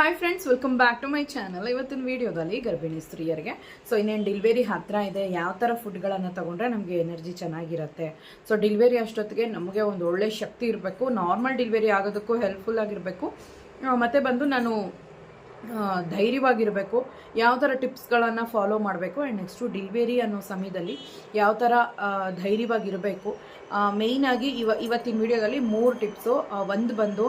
Hi friends welcome back to my channel ಇವತ್ತಿನ ವಿಡಿಯೋದಲ್ಲಿ ಗರ್ಭಿಣಿ ಸ್ತ್ರೀಯರಿಗೆ. ಸೊ ಇನ್ನೇನು ಡಿಲಿವರಿ ಹತ್ತಿರ ಇದೆ, ಯಾವ ಥರ ಫುಡ್ಗಳನ್ನು ತೊಗೊಂಡ್ರೆ ನಮಗೆ ಎನರ್ಜಿ ಚೆನ್ನಾಗಿರುತ್ತೆ. ಸೊ ಡಿಲಿವರಿ ಅಷ್ಟೊತ್ತಿಗೆ ನಮಗೆ ಒಂದು ಒಳ್ಳೆ ಶಕ್ತಿ ಇರಬೇಕು ನಾರ್ಮಲ್ ಡಿಲಿವರಿ ಆಗೋದಕ್ಕೂ ಹೆಲ್ಪ್ಫುಲ್ ಆಗಿರಬೇಕು. ಮತ್ತು ಬಂದು ನಾನು ಧೈರ್ಯವಾಗಿರಬೇಕು, ಯಾವ ಥರ ಟಿಪ್ಸ್ಗಳನ್ನು ಫಾಲೋ ಮಾಡಬೇಕು ಆ್ಯಂಡ್ ನೆಕ್ಸ್ಟು ಡಿಲಿವರಿ ಅನ್ನೋ ಸಮಯದಲ್ಲಿ ಯಾವ ಥರ ಧೈರ್ಯವಾಗಿರಬೇಕು. ಮೇಯ್ನಾಗಿ ಇವ, ಇವತ್ತಿನ ವೀಡಿಯೋದಲ್ಲಿ ಮೂರು ಟಿಪ್ಸು ಒಂದು ಬಂದು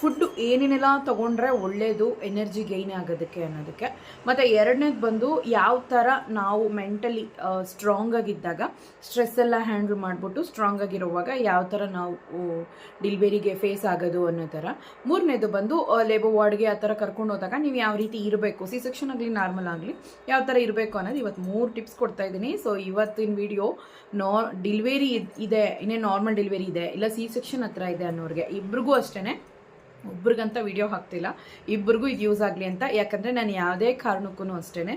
ಫುಡ್ಡು ಏನೇನೆಲ್ಲ ತೊಗೊಂಡ್ರೆ ಒಳ್ಳೆಯದು ಎನರ್ಜಿ ಗೈನ್ ಆಗೋದಕ್ಕೆ ಅನ್ನೋದಕ್ಕೆ. ಮತ್ತು ಎರಡನೇದು ಬಂದು ಯಾವ ಥರ ನಾವು ಮೆಂಟಲಿ ಸ್ಟ್ರಾಂಗ್ ಆಗಿದ್ದಾಗ ಸ್ಟ್ರೆಸ್ ಎಲ್ಲ ಹ್ಯಾಂಡಲ್ ಮಾಡಿಬಿಟ್ಟು ಸ್ಟ್ರಾಂಗ್ ಆಗಿರುವಾಗ ಯಾವ ಥರ ನಾವು ಡಿಲಿವರಿಗೆ ಫೇಸ್ ಆಗೋದು ಅನ್ನೋ ಥರ. ಮೂರನೇದು ಬಂದು ಲೇಬರ್ ವಾರ್ಡ್ಗೆ ಆ ಥರ ಕರ್ಕೊಂಡು ಹೋದಾಗ ನೀವು ಯಾವ ರೀತಿ ಇರಬೇಕು ಸಿ ಸೆಕ್ಷನ್ ಆಗಲಿ ನಾರ್ಮಲ್ ಆಗಲಿ, ಯಾವ ಥರ ಇರಬೇಕು ಅನ್ನೋದು ಇವತ್ತು ಮೂರು ಟಿಪ್ಸ್ ಕೊಡ್ತಾ ಇದ್ದೀನಿ. ಸೊ ಇವತ್ತಿನ ವಿಡಿಯೋ ನೋ, ಡಿಲಿವರಿ ಇದೆ ಇನ್ನೇ ನಾರ್ಮಲ್ ಡೆಲಿವರಿ ಇದೆ, ಇಲ್ಲ ಸಿ ಸೆಕ್ಷನ್ ಹತ್ರ ಇದೆ ಅನ್ನೋರಿಗೆ, ಇಬ್ರಿಗೂ ಅಷ್ಟೇ ಒಬ್ರಿಗಂತ ವಿಡಿಯೋ ಹಾಕ್ತಿಲ್ಲ ಇಬ್ಬರಿಗೂ ಇದು ಯೂಸ್ ಆಗಲಿ ಅಂತ. ಯಾಕಂದರೆ ನಾನು ಯಾವುದೇ ಕಾರಣಕ್ಕೂ ಅಷ್ಟೇ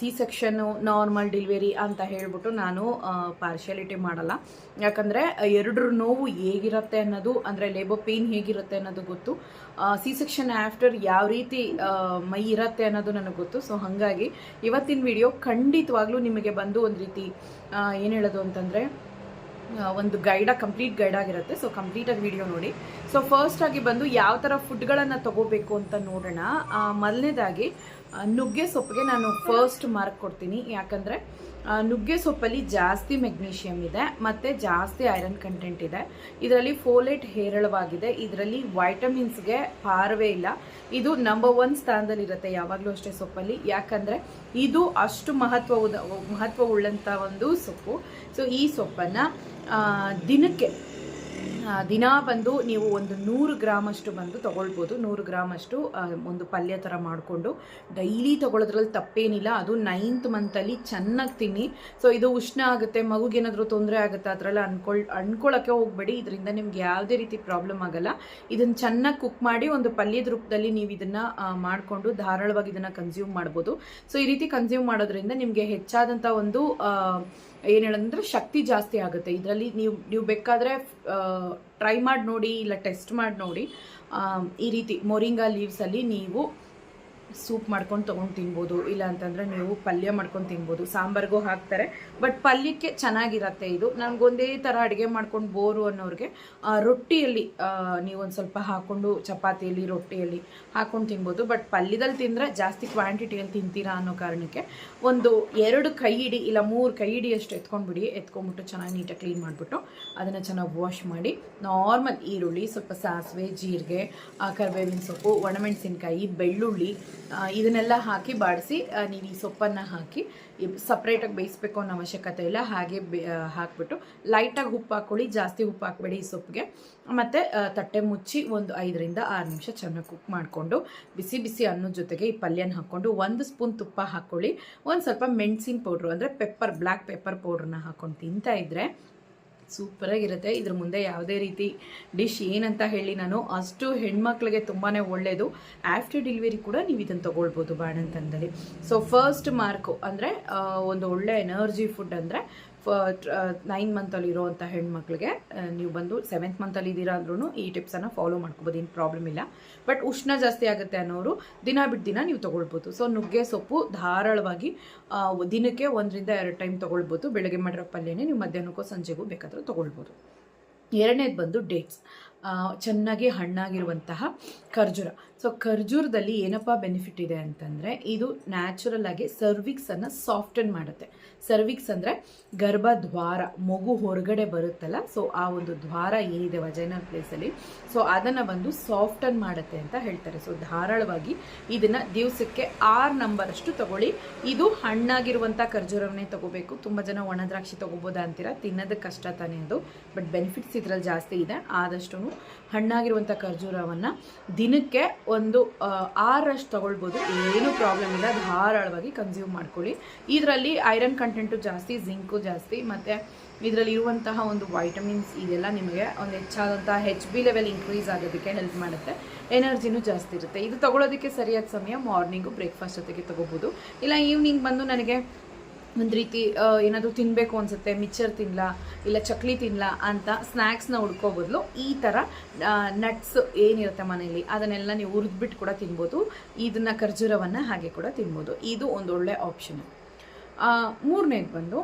ಸಿ ಸೆಕ್ಷನ್ನು ನಾರ್ಮಲ್ ಡಿಲಿವರಿ ಅಂತ ಹೇಳಿಬಿಟ್ಟು ನಾನು ಪಾರ್ಶಿಯಾಲಿಟಿ ಮಾಡಲ್ಲ. ಯಾಕಂದರೆ ಎರಡರ ನೋವು ಹೇಗಿರುತ್ತೆ ಅನ್ನೋದು, ಅಂದರೆ ಲೇಬರ್ ಪೇಯ್ನ್ ಹೇಗಿರುತ್ತೆ ಅನ್ನೋದು ಗೊತ್ತು. ಸಿ ಸೆಕ್ಷನ್ ಆಫ್ಟರ್ ಯಾವ ರೀತಿ ಮೈ ಇರುತ್ತೆ ಅನ್ನೋದು ನನಗೆ ಗೊತ್ತು. ಸೊ ಹಾಗಾಗಿ ಇವತ್ತಿನ ವಿಡಿಯೋ ಖಂಡಿತವಾಗ್ಲೂ ನಿಮಗೆ ಬಂದು ಒಂದು ರೀತಿ ಏನು ಹೇಳೋದು ಅಂತಂದರೆ ಒಂದು ಗೈಡ, ಕಂಪ್ಲೀಟ್ ಗೈಡ್ ಆಗಿರುತ್ತೆ. ಸೊ ಕಂಪ್ಲೀಟಾಗಿ ವಿಡಿಯೋ ನೋಡಿ. ಸೊ ಫಸ್ಟ್ ಆಗಿ ಬಂದು ಯಾವ ಥರ ಫುಡ್ಗಳನ್ನು ತಗೋಬೇಕು ಅಂತ ನೋಡೋಣ. ಮೊದಲನೇದಾಗಿ ನುಗ್ಗೆ ಸೊಪ್ಪಿಗೆ ನಾನು ಫಸ್ಟ್ ಮಾರ್ಕ್ ಕೊಡ್ತೀನಿ. ಯಾಕಂದರೆ ನುಗ್ಗೆ ಸೊಪ್ಪಲ್ಲಿ ಜಾಸ್ತಿ ಮೆಗ್ನೀಷಿಯಮ್ ಇದೆ, ಮತ್ತು ಜಾಸ್ತಿ ಐರನ್ ಕಂಟೆಂಟ್ ಇದೆ. ಇದರಲ್ಲಿ ಫೋಲೇಟ್ ಹೇರಳವಾಗಿದೆ. ಇದರಲ್ಲಿ ವೈಟಮಿನ್ಸ್ಗೆ ಪಾರವೇ ಇಲ್ಲ. ಇದು ನಂಬರ್ ಒನ್ ಸ್ಥಾನದಲ್ಲಿರುತ್ತೆ ಯಾವಾಗಲೂ ಅಷ್ಟೇ ಸೊಪ್ಪಲ್ಲಿ. ಯಾಕಂದರೆ, ಇದು ಅಷ್ಟು ಮಹತ್ವ ಮಹತ್ವವುಳ್ಳಂಥ ಒಂದು ಸೊಪ್ಪು. ಸೊ ಈ ಸೊಪ್ಪನ್ನು ದಿನಕ್ಕೆ ದಿನ ಬಂದು ನೀವು ಒಂದು ನೂರು ಗ್ರಾಮಷ್ಟು ಬಂದು ತೊಗೊಳ್ಬೋದು. ನೂರು ಗ್ರಾಮಷ್ಟು ಒಂದು ಪಲ್ಯ ಥರ ಮಾಡಿಕೊಂಡು ಡೈಲಿ ತೊಗೊಳೋದ್ರಲ್ಲಿ ತಪ್ಪೇನಿಲ್ಲ. ಅದು ನೈನ್ತ್ ಮಂತಲ್ಲಿ ಚೆನ್ನಾಗಿ ತಿನ್ನಿ. ಸೊ ಇದು ಉಷ್ಣ ಆಗುತ್ತೆ ಮಗುಗೇನಾದರೂ ತೊಂದರೆ ಆಗುತ್ತೆ, ಅದರಲ್ಲಿ ಅನ್ಕೊಳ್ ಅನ್ಕೊಳ್ಳೋಕ್ಕೆ ಹೋಗಬೇಡಿ. ಇದರಿಂದ ನಿಮ್ಗೆ ಯಾವುದೇ ರೀತಿ ಪ್ರಾಬ್ಲಮ್ ಆಗಲ್ಲ. ಇದನ್ನು ಚೆನ್ನಾಗಿ ಕುಕ್ ಮಾಡಿ ಒಂದು ಪಲ್ಯದ ರೂಪದಲ್ಲಿ ನೀವು ಇದನ್ನು ಮಾಡಿಕೊಂಡು ಧಾರಾಳವಾಗಿ ಇದನ್ನು ಕನ್ಸ್ಯೂಮ್ ಮಾಡ್ಬೋದು. ಸೊ ಈ ರೀತಿ ಕನ್ಸ್ಯೂಮ್ ಮಾಡೋದ್ರಿಂದ ನಿಮಗೆ ಹೆಚ್ಚಾದಂಥ ಒಂದು ಏನು ಹೇಳಂದ್ರೆ ಶಕ್ತಿ ಜಾಸ್ತಿ ಆಗುತ್ತೆ. ಇದರಲ್ಲಿ ನೀವು ನೀವು ಬೇಕಾದರೆ ಟ್ರೈ ಮಾಡಿ ನೋಡಿ, ಇಲ್ಲ ಟೆಸ್ಟ್ ಮಾಡಿ ನೋಡಿ ಈ ರೀತಿ ಮೊರಿಂಗಾ ಲೀವ್ಸಲ್ಲಿ ನೀವು ಸೂಪ್ ಮಾಡ್ಕೊಂಡು ತೊಗೊಂಡು ತಿನ್ಬೋದು. ಇಲ್ಲ ಅಂತಂದರೆ ನೀವು ಪಲ್ಯ ಮಾಡ್ಕೊಂಡು ತಿನ್ಬೋದು. ಸಾಂಬಾರ್ಗೂ ಹಾಕ್ತಾರೆ. ಬಟ್ ಪಲ್ಯಕ್ಕೆ ಚೆನ್ನಾಗಿರತ್ತೆ ಇದು. ನನಗೊಂದೇ ಥರ ಅಡುಗೆ ಮಾಡ್ಕೊಂಡು ಬೋರು ಅನ್ನೋರಿಗೆ ರೊಟ್ಟಿಯಲ್ಲಿ ನೀವೊಂದು ಸ್ವಲ್ಪ ಹಾಕ್ಕೊಂಡು ಚಪಾತಿಯಲ್ಲಿ, ರೊಟ್ಟಿಯಲ್ಲಿ ಹಾಕ್ಕೊಂಡು ತಿನ್ಬೋದು. ಬಟ್ ಪಲ್ಯದಲ್ಲಿ ತಿಂದರೆ ಜಾಸ್ತಿ ಕ್ವಾಂಟಿಟಿಯಲ್ಲಿ ತಿಂತೀರಾ ಅನ್ನೋ ಕಾರಣಕ್ಕೆ ಒಂದು ಎರಡು ಕೈ ಹಿಡಿ ಇಲ್ಲ ಮೂರು ಕೈ ಹಿಡಿ ಅಷ್ಟು ಎತ್ಕೊಂಡ್ಬಿಡಿ. ಎತ್ಕೊಂಡ್ಬಿಟ್ಟು ಚೆನ್ನಾಗಿ ನೀಟಾಗಿ ಕ್ಲೀನ್ ಮಾಡಿಬಿಟ್ಟು ಅದನ್ನು ಚೆನ್ನಾಗಿ ವಾಶ್ ಮಾಡಿ, ನಾರ್ಮಲ್ ಈರುಳ್ಳಿ, ಸ್ವಲ್ಪ ಸಾಸಿವೆ, ಜೀರಿಗೆ ಕರಿಬೇವಿನ ಸೊಪ್ಪು, ಒಣಮೆಣಸಿನ್ಕಾಯಿ, ಬೆಳ್ಳುಳ್ಳಿ ಇದನ್ನೆಲ್ಲ ಹಾಕಿ ಬಾಡಿಸಿ ನೀವು ಈ ಸೊಪ್ಪನ್ನು ಹಾಕಿ ಸಪ್ರೇಟಾಗಿ ಬೇಯಿಸ್ಬೇಕು ಅನ್ನೋ ಅವಶ್ಯಕತೆ ಇಲ್ಲ. ಹಾಗೆ ಹಾಕ್ಬಿಟ್ಟು ಲೈಟಾಗಿ ಉಪ್ಪು ಹಾಕ್ಕೊಳ್ಳಿ ಜಾಸ್ತಿ ಉಪ್ಪು ಹಾಕಬೇಡಿ ಈ ಸೊಪ್ಪಿಗೆ ಮತ್ತು ತಟ್ಟೆ ಮುಚ್ಚಿ ಒಂದು ಐದರಿಂದ ಆರು ನಿಮಿಷ ಚೆನ್ನಾಗಿ ಕುಕ್ ಮಾಡಿಕೊಂಡು, ಬಿಸಿ ಬಿಸಿ ಅನ್ನದ ಜೊತೆಗೆ ಈ ಪಲ್ಯನ ಹಾಕ್ಕೊಂಡು, ಒಂದು ಸ್ಪೂನ್ ತುಪ್ಪ ಹಾಕ್ಕೊಳ್ಳಿ ಒಂದು ಸ್ವಲ್ಪ ಮೆಣಸಿನ ಪೌಡ್ರು ಅಂದರೆ ಪೆಪ್ಪರ್ ಬ್ಲ್ಯಾಕ್ ಪೆಪ್ಪರ್ ಪೌಡ್ರನ್ನ ಹಾಕ್ಕೊಂಡು ತಿಂತಾ ಇದ್ದರೆ ಸೂಪರಾಗಿರುತ್ತೆ ಇದ್ರ ಮುಂದೆ ಯಾವುದೇ ರೀತಿ ಡಿಶ್ ಏನಂತ ಹೇಳಿ ನಾನು ಅಷ್ಟು ಹೆಣ್ಮಕ್ಳಿಗೆ ತುಂಬಾ ಒಳ್ಳೆಯದು ಆಫ್ಟರ್ ಡೆಲಿವರಿ ಕೂಡ ನೀವು ಇದನ್ನು ತೊಗೊಳ್ಬೋದು ಬಾಣಂತನದಲ್ಲಿ. ಸೊ ಫಸ್ಟ್ ಮಾರ್ಕು ಅಂದರೆ ಒಂದು ಒಳ್ಳೆ ಎನರ್ಜಿ ಫುಡ್ ಅಂದರೆ ನೈನ್ ಮಂತಲ್ಲಿ ಇರೋವಂಥ ಹೆಣ್ಮಕ್ಳಿಗೆ ನೀವು ಬಂದು ಸೆವೆಂತ್ ಮಂತಲ್ಲಿ ಇದ್ದೀರಾ ಅಂದ್ರೂ ಈ ಟಿಪ್ಸನ್ನು ಫಾಲೋ ಮಾಡ್ಕೋಬೋದು, ಏನು ಪ್ರಾಬ್ಲಮ್ ಇಲ್ಲ. ಬಟ್ ಉಷ್ಣ ಜಾಸ್ತಿ ಆಗುತ್ತೆ ಅನ್ನೋರು ದಿನ ಬಿಟ್ಟು ದಿನ ನೀವು ತೊಗೊಳ್ಬೋದು. ಸೊ ನುಗ್ಗೆ ಸೊಪ್ಪು ಧಾರಾಳವಾಗಿ ದಿನಕ್ಕೆ ಒಂದರಿಂದ ಎರಡು ಟೈಮ್ ತೊಗೊಳ್ಬೋದು. ಬೆಳಗ್ಗೆ ಮಾಡಿರೋ ಪಲ್ಯನೇ ನೀವು ಮಧ್ಯಾಹ್ನಕ್ಕೋ ಸಂಜೆಗೂ ಬೇಕಾದರೂ ತೊಗೊಳ್ಬೋದು. ಎರಡನೇದು ಬಂದು ಡೇಟ್ಸ್ ಚೆನ್ನಾಗಿ ಹಣ್ಣಾಗಿರುವಂತಹ ಖರ್ಜೂರ. ಸೊ ಖರ್ಜೂರದಲ್ಲಿ ಏನಪ್ಪ ಬೆನಿಫಿಟ್ ಇದೆ ಅಂತಂದರೆ ಇದು ನ್ಯಾಚುರಲ್ ಆಗಿ ಸರ್ವಿಕ್ಸನ್ನು ಸಾಫ್ಟನ್ ಮಾಡುತ್ತೆ. ಸರ್ವಿಕ್ಸ್ ಅಂದರೆ ಗರ್ಭದ್ವಾರ, ಮಗು ಹೊರಗಡೆ ಬರುತ್ತಲ್ಲ ಸೊ ಆ ಒಂದು ದ್ವಾರ ಏನಿದೆ ವಜೈನಲ್ ಪ್ಲೇಸಲ್ಲಿ ಸೊ ಅದನ್ನು ಬಂದು ಸಾಫ್ಟನ್ ಮಾಡುತ್ತೆ ಅಂತ ಹೇಳ್ತಾರೆ. ಸೊ ಧಾರಾಳವಾಗಿ ಇದನ್ನು ದಿವಸಕ್ಕೆ ಆರು ನಂಬರಷ್ಟು ತಗೊಳ್ಳಿ. ಇದು ಹಣ್ಣಾಗಿರುವಂಥ ಖರ್ಜೂರವನ್ನೇ ತಗೋಬೇಕು. ತುಂಬ ಜನ ಒಣ ದ್ರಾಕ್ಷಿ ತಗೋಬೋದಾ ಅಂತೀರಾ? ತಿನ್ನೋದಕ್ಕೆ ಕಷ್ಟ ತಾನೇ ಅದು ಬಟ್ ಬೆನಿಫಿಟ್ಸ್ ಇದರಲ್ಲಿ ಜಾಸ್ತಿ ಇದೆ. ಆದಷ್ಟು ಹಣ್ಣಾಗಿರುವಂಥ ಖರ್ಜೂರವನ್ನು ದಿನಕ್ಕೆ ಒಂದು ಆರಷ್ಟು ತೊಗೊಳ್ಬೋದು. ಏನೂ ಪ್ರಾಬ್ಲಮ್ ಇಲ್ಲ. ಧಾರಾಳವಾಗಿ ಕನ್ಸ್ಯೂಮ್ ಮಾಡ್ಕೊಳ್ಳಿ. ಇದರಲ್ಲಿ ಐರನ್ ಕಂಟೆಂಟು ಜಾಸ್ತಿ ಜಿಂಕು ಜಾಸ್ತಿ, ಮತ್ತು ಇದರಲ್ಲಿ ಇರುವಂತಹ ಒಂದು ವೈಟಮಿನ್ಸ್ ಇದೆಲ್ಲ ನಿಮಗೆ ಒಂದು ಹೆಚ್ಚಾದಂಥ ಹೆಚ್ ಬಿ ಲೆವೆಲ್ ಇನ್ಕ್ರೀಸ್ ಆಗೋದಕ್ಕೆ ಹೆಲ್ಪ್ ಮಾಡುತ್ತೆ. ಎನರ್ಜಿನೂ ಜಾಸ್ತಿ ಇರುತ್ತೆ. ಇದು ತೊಗೊಳೋದಕ್ಕೆ ಸರಿಯಾದ ಸಮಯ ಮಾರ್ನಿಂಗು ಬ್ರೇಕ್ಫಾಸ್ಟ್ ಜೊತೆಗೆ ತೊಗೋಬೋದು ಇಲ್ಲ ಈವ್ನಿಂಗ್ ಬಂದು ನನಗೆ ಒಂದು ರೀತಿ ಏನಾದರೂ ತಿನ್ನಬೇಕು ಅನಿಸುತ್ತೆ ಮಿಕ್ಚರ್ ತಿನ್ನಲ ಇಲ್ಲ ಚಕ್ಲಿ ತಿನ್ನಲ ಅಂತ ಸ್ನ್ಯಾಕ್ಸ್ನ ಹುಡ್ಕೋ ಬದಲು ಈ ಥರ ನಟ್ಸ್ ಏನಿರುತ್ತೆ ಮನೆಯಲ್ಲಿ ಅದನ್ನೆಲ್ಲ ನೀವು ಹುರಿದ್ಬಿಟ್ಟು ಕೂಡ ತಿನ್ಬೋದು. ಇದನ್ನು ಖರ್ಜೂರವನ್ನು ಹಾಗೆ ಕೂಡ ತಿನ್ಬೋದು. ಇದು ಒಂದು ಒಳ್ಳೆ ಆಪ್ಷನ್ ಮೂರನೇದು ಬಂದು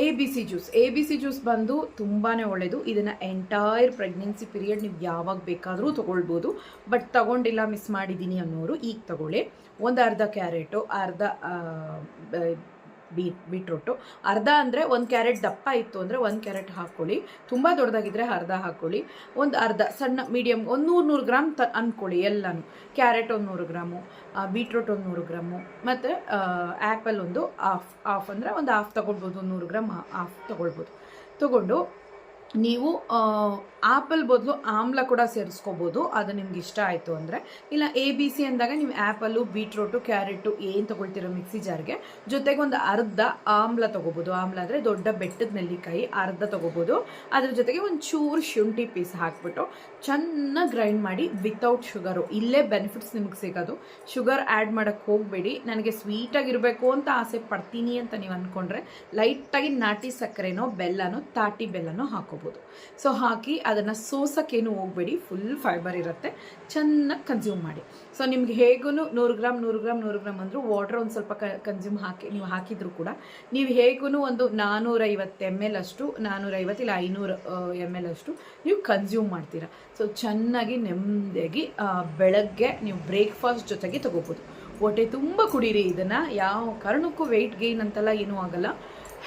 A B C juice A B C juice ಬಂದು ತುಂಬಾ ಒಳ್ಳೆಯದು ಇದನ್ನು ಎಂಟೈರ್ ಪ್ರೆಗ್ನೆನ್ಸಿ ಪೀರಿಯಡ್ ನೀವು ಯಾವಾಗ ಬೇಕಾದರೂ ತೊಗೊಳ್ಬೋದು. ಬಟ್ ತಗೊಂಡಿಲ್ಲ ಮಿಸ್ ಮಾಡಿದ್ದೀನಿ ಅನ್ನೋರು, ಈಗ ತಗೊಳ್ಳಿ. ಒಂದು ಅರ್ಧ ಕ್ಯಾರೆಟು, ಅರ್ಧ ಬೀಟ್, ಬೀಟ್ರೂಟು. ಅರ್ಧ ಅಂದರೆ ಒಂದು ಕ್ಯಾರೆಟ್ ದಪ್ಪ ಇತ್ತು ಅಂದರೆ ಒಂದು ಕ್ಯಾರೆಟ್ ಹಾಕ್ಕೊಳ್ಳಿ. ತುಂಬ ದೊಡ್ಡದಾಗಿದ್ದರೆ ಅರ್ಧ ಹಾಕ್ಕೊಳ್ಳಿ. ಒಂದು ಅರ್ಧ ಸಣ್ಣ ಮೀಡಿಯಮ್ ಒಂದು ನೂರು ನೂರು ಗ್ರಾಮ್ ತ ಅಂದ್ಕೊಳ್ಳಿ ಎಲ್ಲನೂ. ಕ್ಯಾರೆಟ್ ಒಂದು ನೂರು ಗ್ರಾಮು ಬೀಟ್ರೂಟ್ ಒಂದು ನೂರು ಗ್ರಾಮು. ಮತ್ತು ಆ್ಯಪಲ್ ಒಂದು ಆಫ್ ಆಫ್ ಅಂದರೆ ಒಂದು ಹಾಫ್ ತೊಗೊಳ್ಬೋದು, ನೂರು ಗ್ರಾಮ್ ಆಫ್ ತೊಗೊಳ್ಬೋದು. ತೊಗೊಂಡು ನೀವು ಆ್ಯಪಲ್ ಬದಲು ಆಮ್ಲ ಕೂಡ ಸೇರಿಸ್ಕೋಬೋದು. ಅದು ನಿಮ್ಗೆ ಇಷ್ಟ ಆಯಿತು ಅಂದರೆ. ಇಲ್ಲ ಎ ಬಿ ಸಿ ಅಂದಾಗ ನೀವು ಆ್ಯಪಲ್ಲು ಬೀಟ್ರೋಟು ಕ್ಯಾರೆಟು ಏನು ತೊಗೊಳ್ತೀರೋ ಮಿಕ್ಸಿ ಜಾರ್ಗೆ. ಜೊತೆಗೆ ಒಂದು ಅರ್ಧ ಆಮ್ಲ ತೊಗೋಬೋದು. ಆಮ್ಲ ಅಂದರೆ ದೊಡ್ಡ ಬೆಟ್ಟದ ನೆಲ್ಲಿಕಾಯಿ, ಅರ್ಧ ತೊಗೋಬೋದು. ಅದ್ರ ಜೊತೆಗೆ ಒಂದು ಚೂರು ಶುಂಠಿ ಪೀಸ್ ಹಾಕ್ಬಿಟ್ಟು ಚೆನ್ನಾಗಿ ಗ್ರೈಂಡ್ ಮಾಡಿ ವಿತೌಟ್ ಶುಗರು ಇಲ್ಲೇ ಬೆನಿಫಿಟ್ಸ್ ನಿಮ್ಗೆ ಸಿಗೋದು. ಶುಗರ್ ಆ್ಯಡ್ ಮಾಡೋಕ್ಕೆ ಹೋಗಬೇಡಿ. ನನಗೆ ಸ್ವೀಟಾಗಿರಬೇಕು ಅಂತ ಆಸೆ ಪಡ್ತೀನಿ ಅಂತ ನೀವು ಅಂದ್ಕೊಂಡ್ರೆ ಲೈಟಾಗಿ ನಾಟಿ ಸಕ್ಕರೆನೋ, ಬೆಲ್ಲನೋ, ತಾಟಿ ಬೆಲ್ಲನೋ ಹಾಕೋಬೋದು. ಸೊ ಹಾಕಿ ಅದನ್ನು ಸೋಸೋಕ್ಕೇನು ಹೋಗಬೇಡಿ. ಫುಲ್ ಫೈಬರ್ ಇರುತ್ತೆ. ಚೆನ್ನಾಗಿ ಕನ್ಸ್ಯೂಮ್ ಮಾಡಿ. ಸೊ ನಿಮ್ಗೆ ಹೇಗೂ ನೂರು ಗ್ರಾಮ್ ನೂರು ಗ್ರಾಮ್ ನೂರು ಗ್ರಾಮ್ ಅಂದರೂ ವಾಟರ್ ಒಂದು ಸ್ವಲ್ಪ ಕನ್ಸ್ಯೂಮ್ ಹಾಕಿ, ನೀವು ಹಾಕಿದ್ರು ಕೂಡ ನೀವು ಹೇಗೂ ಒಂದು ನಾನ್ನೂರೈವತ್ತು ಎಂ ಎಲ್ ಅಷ್ಟು ನಾನ್ನೂರೈವತ್ತು ಇಲ್ಲ ಐನೂರು ಎಂ ಎಲ್ ಅಷ್ಟು ನೀವು ಕನ್ಸ್ಯೂಮ್ ಮಾಡ್ತೀರಾ. ಸೊ ಚೆನ್ನಾಗಿ ನೆಮ್ಮದಿಯಾಗಿ ಬೆಳಗ್ಗೆ ನೀವು ಬ್ರೇಕ್ಫಾಸ್ಟ್ ಜೊತೆಗೆ ತೊಗೋಬೋದು. ಹೊಟ್ಟೆ ತುಂಬ ಕುಡೀರಿ. ಇದನ್ನು ಯಾವ ಕಾರಣಕ್ಕೂ ವೆಯ್ಟ್ ಗೇನ್ ಅಂತೆಲ್ಲ ಏನೂ ಆಗಲ್ಲ.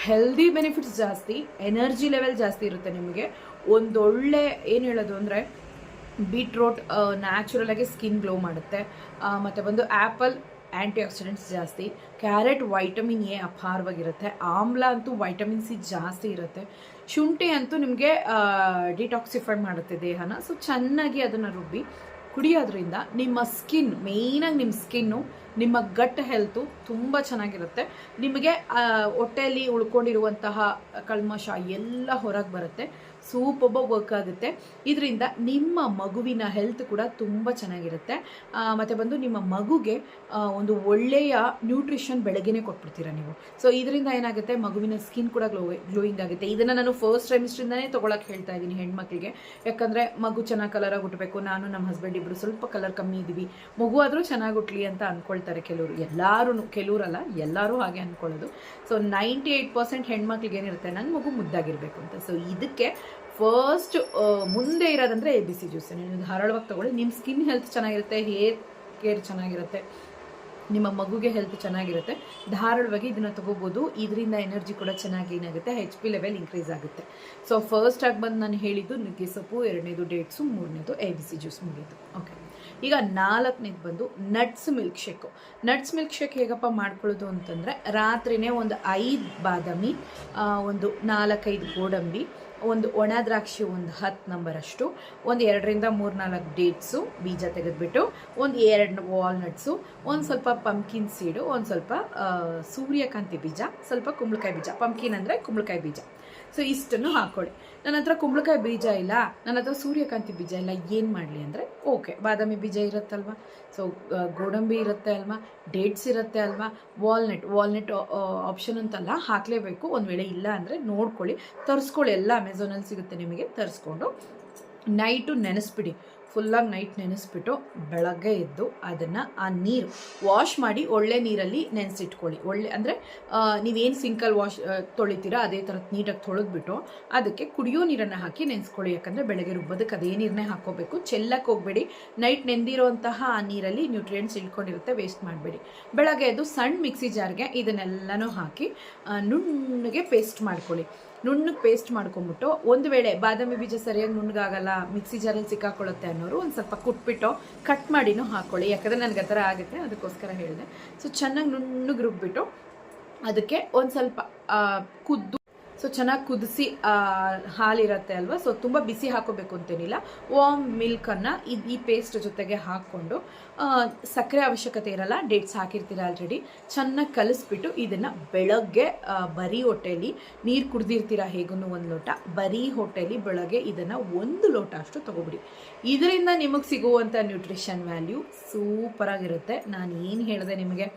ಹೆಲ್ದಿ ಬೆನಿಫಿಟ್ಸ್ ಜಾಸ್ತಿ ಎನರ್ಜಿ ಲೆವೆಲ್ ಜಾಸ್ತಿ ಇರುತ್ತೆ ನಿಮಗೆ. ಒಂದೊಳ್ಳೆ ಏನು ಹೇಳೋದು ಅಂದರೆ ಬೀಟ್ರೋಟ್ ನ್ಯಾಚುರಲ್ ಆಗಿ ಸ್ಕಿನ್ ಗ್ಲೋ ಮಾಡುತ್ತೆ. ಮತ್ತೆ ಬಂದು ಆ್ಯಪಲ್ ಆ್ಯಂಟಿ ಆಕ್ಸಿಡೆಂಟ್ಸ್ ಜಾಸ್ತಿ. ಕ್ಯಾರೆಟ್ ವೈಟಮಿನ್ ಎ ಅಪಾರವಾಗಿರುತ್ತೆ. ಆಮ್ಲ ಅಂತೂ ವೈಟಮಿನ್ ಸಿ ಜಾಸ್ತಿ ಇರುತ್ತೆ. ಶುಂಠಿ ಅಂತೂ ನಿಮಗೆ ಡಿಟಾಕ್ಸಿಫೈ ಮಾಡುತ್ತೆ ದೇಹನ. ಸೊ ಚೆನ್ನಾಗಿ ಅದನ್ನು ರುಬ್ಬಿ ಕುಡಿಯೋದ್ರಿಂದ ನಿಮ್ಮ ಸ್ಕಿನ್ ಮೇಯ್ನಾಗಿ ನಿಮ್ಮ ಸ್ಕಿನ್ನು ನಿಮ್ಮ ಗಟ್ ಹೆಲ್ತು ತುಂಬ ಚೆನ್ನಾಗಿರುತ್ತೆ. ನಿಮಗೆ ಹೊಟ್ಟೆಯಲ್ಲಿ ಉಳ್ಕೊಂಡಿರುವಂತಹ ಕಲ್ಮಶ ಎಲ್ಲ ಹೊರಗೆ ಬರುತ್ತೆ. ಸೂಪೊಬ್ಬ ವರ್ಕ್ ಆಗುತ್ತೆ. ಇದರಿಂದ ನಿಮ್ಮ ಮಗುವಿನ ಹೆಲ್ತ್ ಕೂಡ ತುಂಬ ಚೆನ್ನಾಗಿರುತ್ತೆ. ಮತ್ತು ಬಂದು ನಿಮ್ಮ ಮಗುಗೆ ಒಂದು ಒಳ್ಳೆಯ ನ್ಯೂಟ್ರಿಷನ್ ಬೆಳಗ್ಗೆ ಕೊಟ್ಬಿಡ್ತೀರ ನೀವು. ಸೊ ಇದರಿಂದ ಏನಾಗುತ್ತೆ? ಮಗುವಿನ ಸ್ಕಿನ್ ಕೂಡ ಗ್ಲೋ ಗ್ಲೋಯಿಂಗ್ ಆಗುತ್ತೆ. ಇದನ್ನು ನಾನು ಫಸ್ಟ್ ಟ್ರೈಮಿಸ್ಟ್ರಿಂದನೇ ತೊಗೊಳಕ್ಕೆ ಹೇಳ್ತಾ ಇದ್ದೀನಿ ಹೆಣ್ಮಕ್ಳಿಗೆ. ಯಾಕಂದರೆ ಮಗು ಚೆನ್ನಾಗಿ ಕಲರಾಗಿ ಹುಟ್ಟಬೇಕು ನಾನು ನಮ್ಮ ಹಸ್ಬೆಂಡ್ ಇಬ್ಬರು ಸ್ವಲ್ಪ ಕಲರ್ ಕಮ್ಮಿ ಇದ್ದೀವಿ ಮಗು ಆದರೂ ಚೆನ್ನಾಗಿ ಹುಟ್ಲಿ ಅಂತ ಅಂದ್ಕೊಳ್ತಾರೆ ಕೆಲವರು. ಎಲ್ಲರೂ ಕೆಲವರಲ್ಲ, ಎಲ್ಲರೂ ಹಾಗೆ ಅಂದ್ಕೊಳ್ಳೋದು ಸೊ ನೈಂಟಿ ಏಟ್ ಪರ್ಸೆಂಟ್ ಹೆಣ್ಮಕ್ಳಿಗೆ ಏನಿರುತ್ತೆ? ನನ್ನ ಮಗು ಮುದ್ದಾಗಿರಬೇಕು ಅಂತ. ಸೊ ಇದಕ್ಕೆ ಫಸ್ಟ್ ಮುಂದೆ ಇರೋದಂದರೆ ಎ ಬಿ ಸಿ ಜ್ಯೂಸ್ ನೀವು ಧಾರಾಳವಾಗಿ ತೊಗೊಳ್ಳಿ. ನಿಮ್ಮ ಸ್ಕಿನ್ ಹೆಲ್ತ್ ಚೆನ್ನಾಗಿರುತ್ತೆ ಹೇರ್ ಕೇರ್ ಚೆನ್ನಾಗಿರುತ್ತೆ, ನಿಮ್ಮ ಮಗುಗೆ ಹೆಲ್ತ್ ಚೆನ್ನಾಗಿರುತ್ತೆ. ಧಾರಾಳವಾಗಿ ಇದನ್ನು ತೊಗೋಬೋದು. ಇದರಿಂದ ಎನರ್ಜಿ ಕೂಡ ಚೆನ್ನಾಗಿ ಏನಾಗುತ್ತೆ? ಹೆಚ್ ಪಿ ಲೆವೆಲ್ ಇನ್ಕ್ರೀಸ್ ಆಗುತ್ತೆ. ಸೊ ಫಸ್ಟ್ ಆಗಿ ಬಂದು ನಾನು ಹೇಳಿದ್ದು ನುಗ್ಗೆ ಸೊಪ್ಪು, ಎರಡನೇದು ಡೇಟ್ಸು ಮೂರನೇದು ಎ ಬಿ ಸಿ ಜ್ಯೂಸ್ ಮುಗೀತು ಓಕೆ ಈಗ ನಾಲ್ಕನೇದು ಬಂದು nuts milk shake nuts milk shake ಹೇಗಪ್ಪ ಮಾಡ್ಕೊಳ್ಳೋದು ಅಂತಂದರೆ, ರಾತ್ರಿನೇ ಒಂದು ಐದು ಬಾದಾಮಿ ಒಂದು ನಾಲ್ಕೈದು ಗೋಡಂಬಿ ಒಂದು ಒಣ ದ್ರಾಕ್ಷಿ ಒಂದು ಹತ್ತು ನಂಬರಷ್ಟು, ಒಂದು ಎರಡರಿಂದ ಮೂರು ನಾಲ್ಕು ಡೇಟ್ಸು ಬೀಜ ತೆಗೆದುಬಿಟ್ಟು, ಒಂದು ಎರಡು ವಾಲ್ನಟ್ಸು, ಒಂದು ಸ್ವಲ್ಪ ಪಂಪ್ಕಿನ್ ಸೀಡು, ಒಂದು ಸ್ವಲ್ಪ ಸೂರ್ಯಕಾಂತಿ ಬೀಜ, ಸ್ವಲ್ಪ ಕುಂಬಳಕಾಯಿ ಬೀಜ. ಪಂಪ್ಕಿನ್ ಅಂದರೆ ಕುಂಬಳಕಾಯಿ ಬೀಜ. ಸೊ ಇಷ್ಟನ್ನು ಹಾಕ್ಕೊಳ್ಳಿ ನನ್ನ ಹತ್ರ ಕುಂಬಳಕಾಯಿ ಬೀಜ ಇಲ್ಲ. ನನ್ನ ಹತ್ರ ಸೂರ್ಯಕಾಂತಿ ಬೀಜ ಇಲ್ಲ. ಏನು ಮಾಡಲಿ ಅಂದರೆ, ಓಕೆ. ಬಾದಾಮಿ ಬೀಜ ಇರುತ್ತಲ್ವ? ಸೊ ಗೋಡಂಬಿ ಇರುತ್ತೆ ಅಲ್ವಾ? ಡೇಟ್ಸ್ ಇರುತ್ತೆ ಅಲ್ವಾ? ವಾಲ್ನಟ್ ವಾಲ್ನಟ್ ಆಪ್ಷನ್ ಅಂತಲ್ಲ, ಹಾಕಲೇಬೇಕು. ಒಂದು ವೇಳೆ ಇಲ್ಲ ಅಂದರೆ ನೋಡ್ಕೊಳ್ಳಿ. ತರಿಸ್ಕೊಳ್ಳಿ. ಎಲ್ಲ ಅಮೆಝಾನಲ್ಲಿ ಸಿಗುತ್ತೆ ನಿಮಗೆ. ತರಿಸ್ಕೊಂಡು. ನೈಟು ನೆನೆಸ್ಬಿಡಿ. ಫುಲ್ಲಾಗಿ ನೈಟ್ ನೆನೆಸ್ಬಿಟ್ಟು ಬೆಳಗ್ಗೆ ಎದ್ದು ಅದನ್ನು ಆ ನೀರು ವಾಶ್ ಮಾಡಿ ಒಳ್ಳೆ ನೀರಲ್ಲಿ ನೆನೆಸಿಟ್ಕೊಳ್ಳಿ. ಒಳ್ಳೆ ಅಂದರೆ ನೀವೇನು ಸಿಂಕಲ್ ವಾಶ್ ತೊಳಿತೀರಾ ಅದೇ ಥರ ನೀಟಾಗಿ ತೊಳೆದ್ಬಿಟ್ಟು ಅದಕ್ಕೆ ಕುಡಿಯೋ ನೀರನ್ನು ಹಾಕಿ ನೆನೆಸ್ಕೊಳ್ಳಿ. ಯಾಕಂದರೆ ಬೆಳಗ್ಗೆ ರುಬ್ಬೋದಕ್ಕೆ ಅದೇ ನೀರನ್ನೇ ಹಾಕೋಬೇಕು ಚೆಲ್ಲಕ್ಕೆ ಹೋಗಬೇಡಿ. ನೈಟ್ ನೆಂದಿರೋಂತಹ ಆ ನೀರಲ್ಲಿ ನ್ಯೂಟ್ರಿಯೆಂಟ್ಸ್ ಇಳ್ಕೊಂಡಿರುತ್ತೆ, ವೇಸ್ಟ್ ಮಾಡಬೇಡಿ. ಬೆಳಗ್ಗೆ ಎದ್ದು ಸಣ್ಣ ಮಿಕ್ಸಿ ಜಾರ್ಗೆ ಇದನ್ನೆಲ್ಲನೂ ಹಾಕಿ ನುಣ್ಣಗೆ ಪೇಸ್ಟ್ ಮಾಡ್ಕೊಳ್ಳಿ. ನುಣ್ಣಗೆ ಪೇಸ್ಟ್ ಮಾಡ್ಕೊಂಬಿಟ್ಟು ಒಂದು ವೇಳೆ ಬಾದಾಮಿ ಬೀಜ ಸರಿಯಾಗಿ ನುಣ್ಣಗಾಗಲ್ಲ, ಮಿಕ್ಸಿ ಜಾರಲ್ಲಿ ಸಿಕ್ಕಾಕೊಳ್ಳುತ್ತೆ ಅನ್ನೋರು ಒಂದು ಸ್ವಲ್ಪ ಕುಟ್ಬಿಟ್ಟು ಕಟ್ ಮಾಡಿನೂ ಹಾಕ್ಕೊಳ್ಳಿ ಯಾಕಂದರೆ ನನಗೆ ಆ ಥರ ಆಗುತ್ತೆ, ಅದಕ್ಕೋಸ್ಕರ ಹೇಳಿದೆ. ಸೊ ಚೆನ್ನಾಗಿ ನುಣ್ಣಗೆ ರುಬ್ಬಿಟ್ಟು ಅದಕ್ಕೆ ಒಂದು ಸ್ವಲ್ಪ ಕುದ್ದು ಸೊ ಚೆನ್ನಾಗಿ ಕುದಿಸಿ ಹಾಲಿರುತ್ತೆ ಅಲ್ವಾ? ಸೊ ತುಂಬ ಬಿಸಿ ಹಾಕೋಬೇಕು ಅಂತೇನಿಲ್ಲ. ವಾಮ್ ಮಿಲ್ಕನ್ನು ಇದು ಈ ಪೇಸ್ಟ್ ಜೊತೆಗೆ ಹಾಕ್ಕೊಂಡು ಸಕ್ಕರೆ ಅವಶ್ಯಕತೆ ಇರಲ್ಲ ಡೇಟ್ಸ್ ಹಾಕಿರ್ತೀರ ಆಲ್ರೆಡಿ ಚೆನ್ನಾಗಿ ಕಲಿಸ್ಬಿಟ್ಟು ಇದನ್ನು ಬೆಳಗ್ಗೆ ಬರೀ ಹೊಟ್ಟೆಯಲ್ಲಿ ನೀರು ಕುಡ್ದಿರ್ತೀರ ಹೇಗೂ ಒಂದು ಲೋಟ, ಬರೀ ಹೊಟ್ಟೆಯಲ್ಲಿ ಬೆಳಗ್ಗೆ ಇದನ್ನು ಒಂದು ಲೋಟ ಅಷ್ಟು ತೊಗೊಬಿಡಿ. ಇದರಿಂದ ನಿಮಗೆ ಸಿಗುವಂಥ ನ್ಯೂಟ್ರಿಷನ್ ವ್ಯಾಲ್ಯೂ ಸೂಪರಾಗಿರುತ್ತೆ. ನಾನು ಏನು ಹೇಳಿದೆ ನಿಮಗೆ?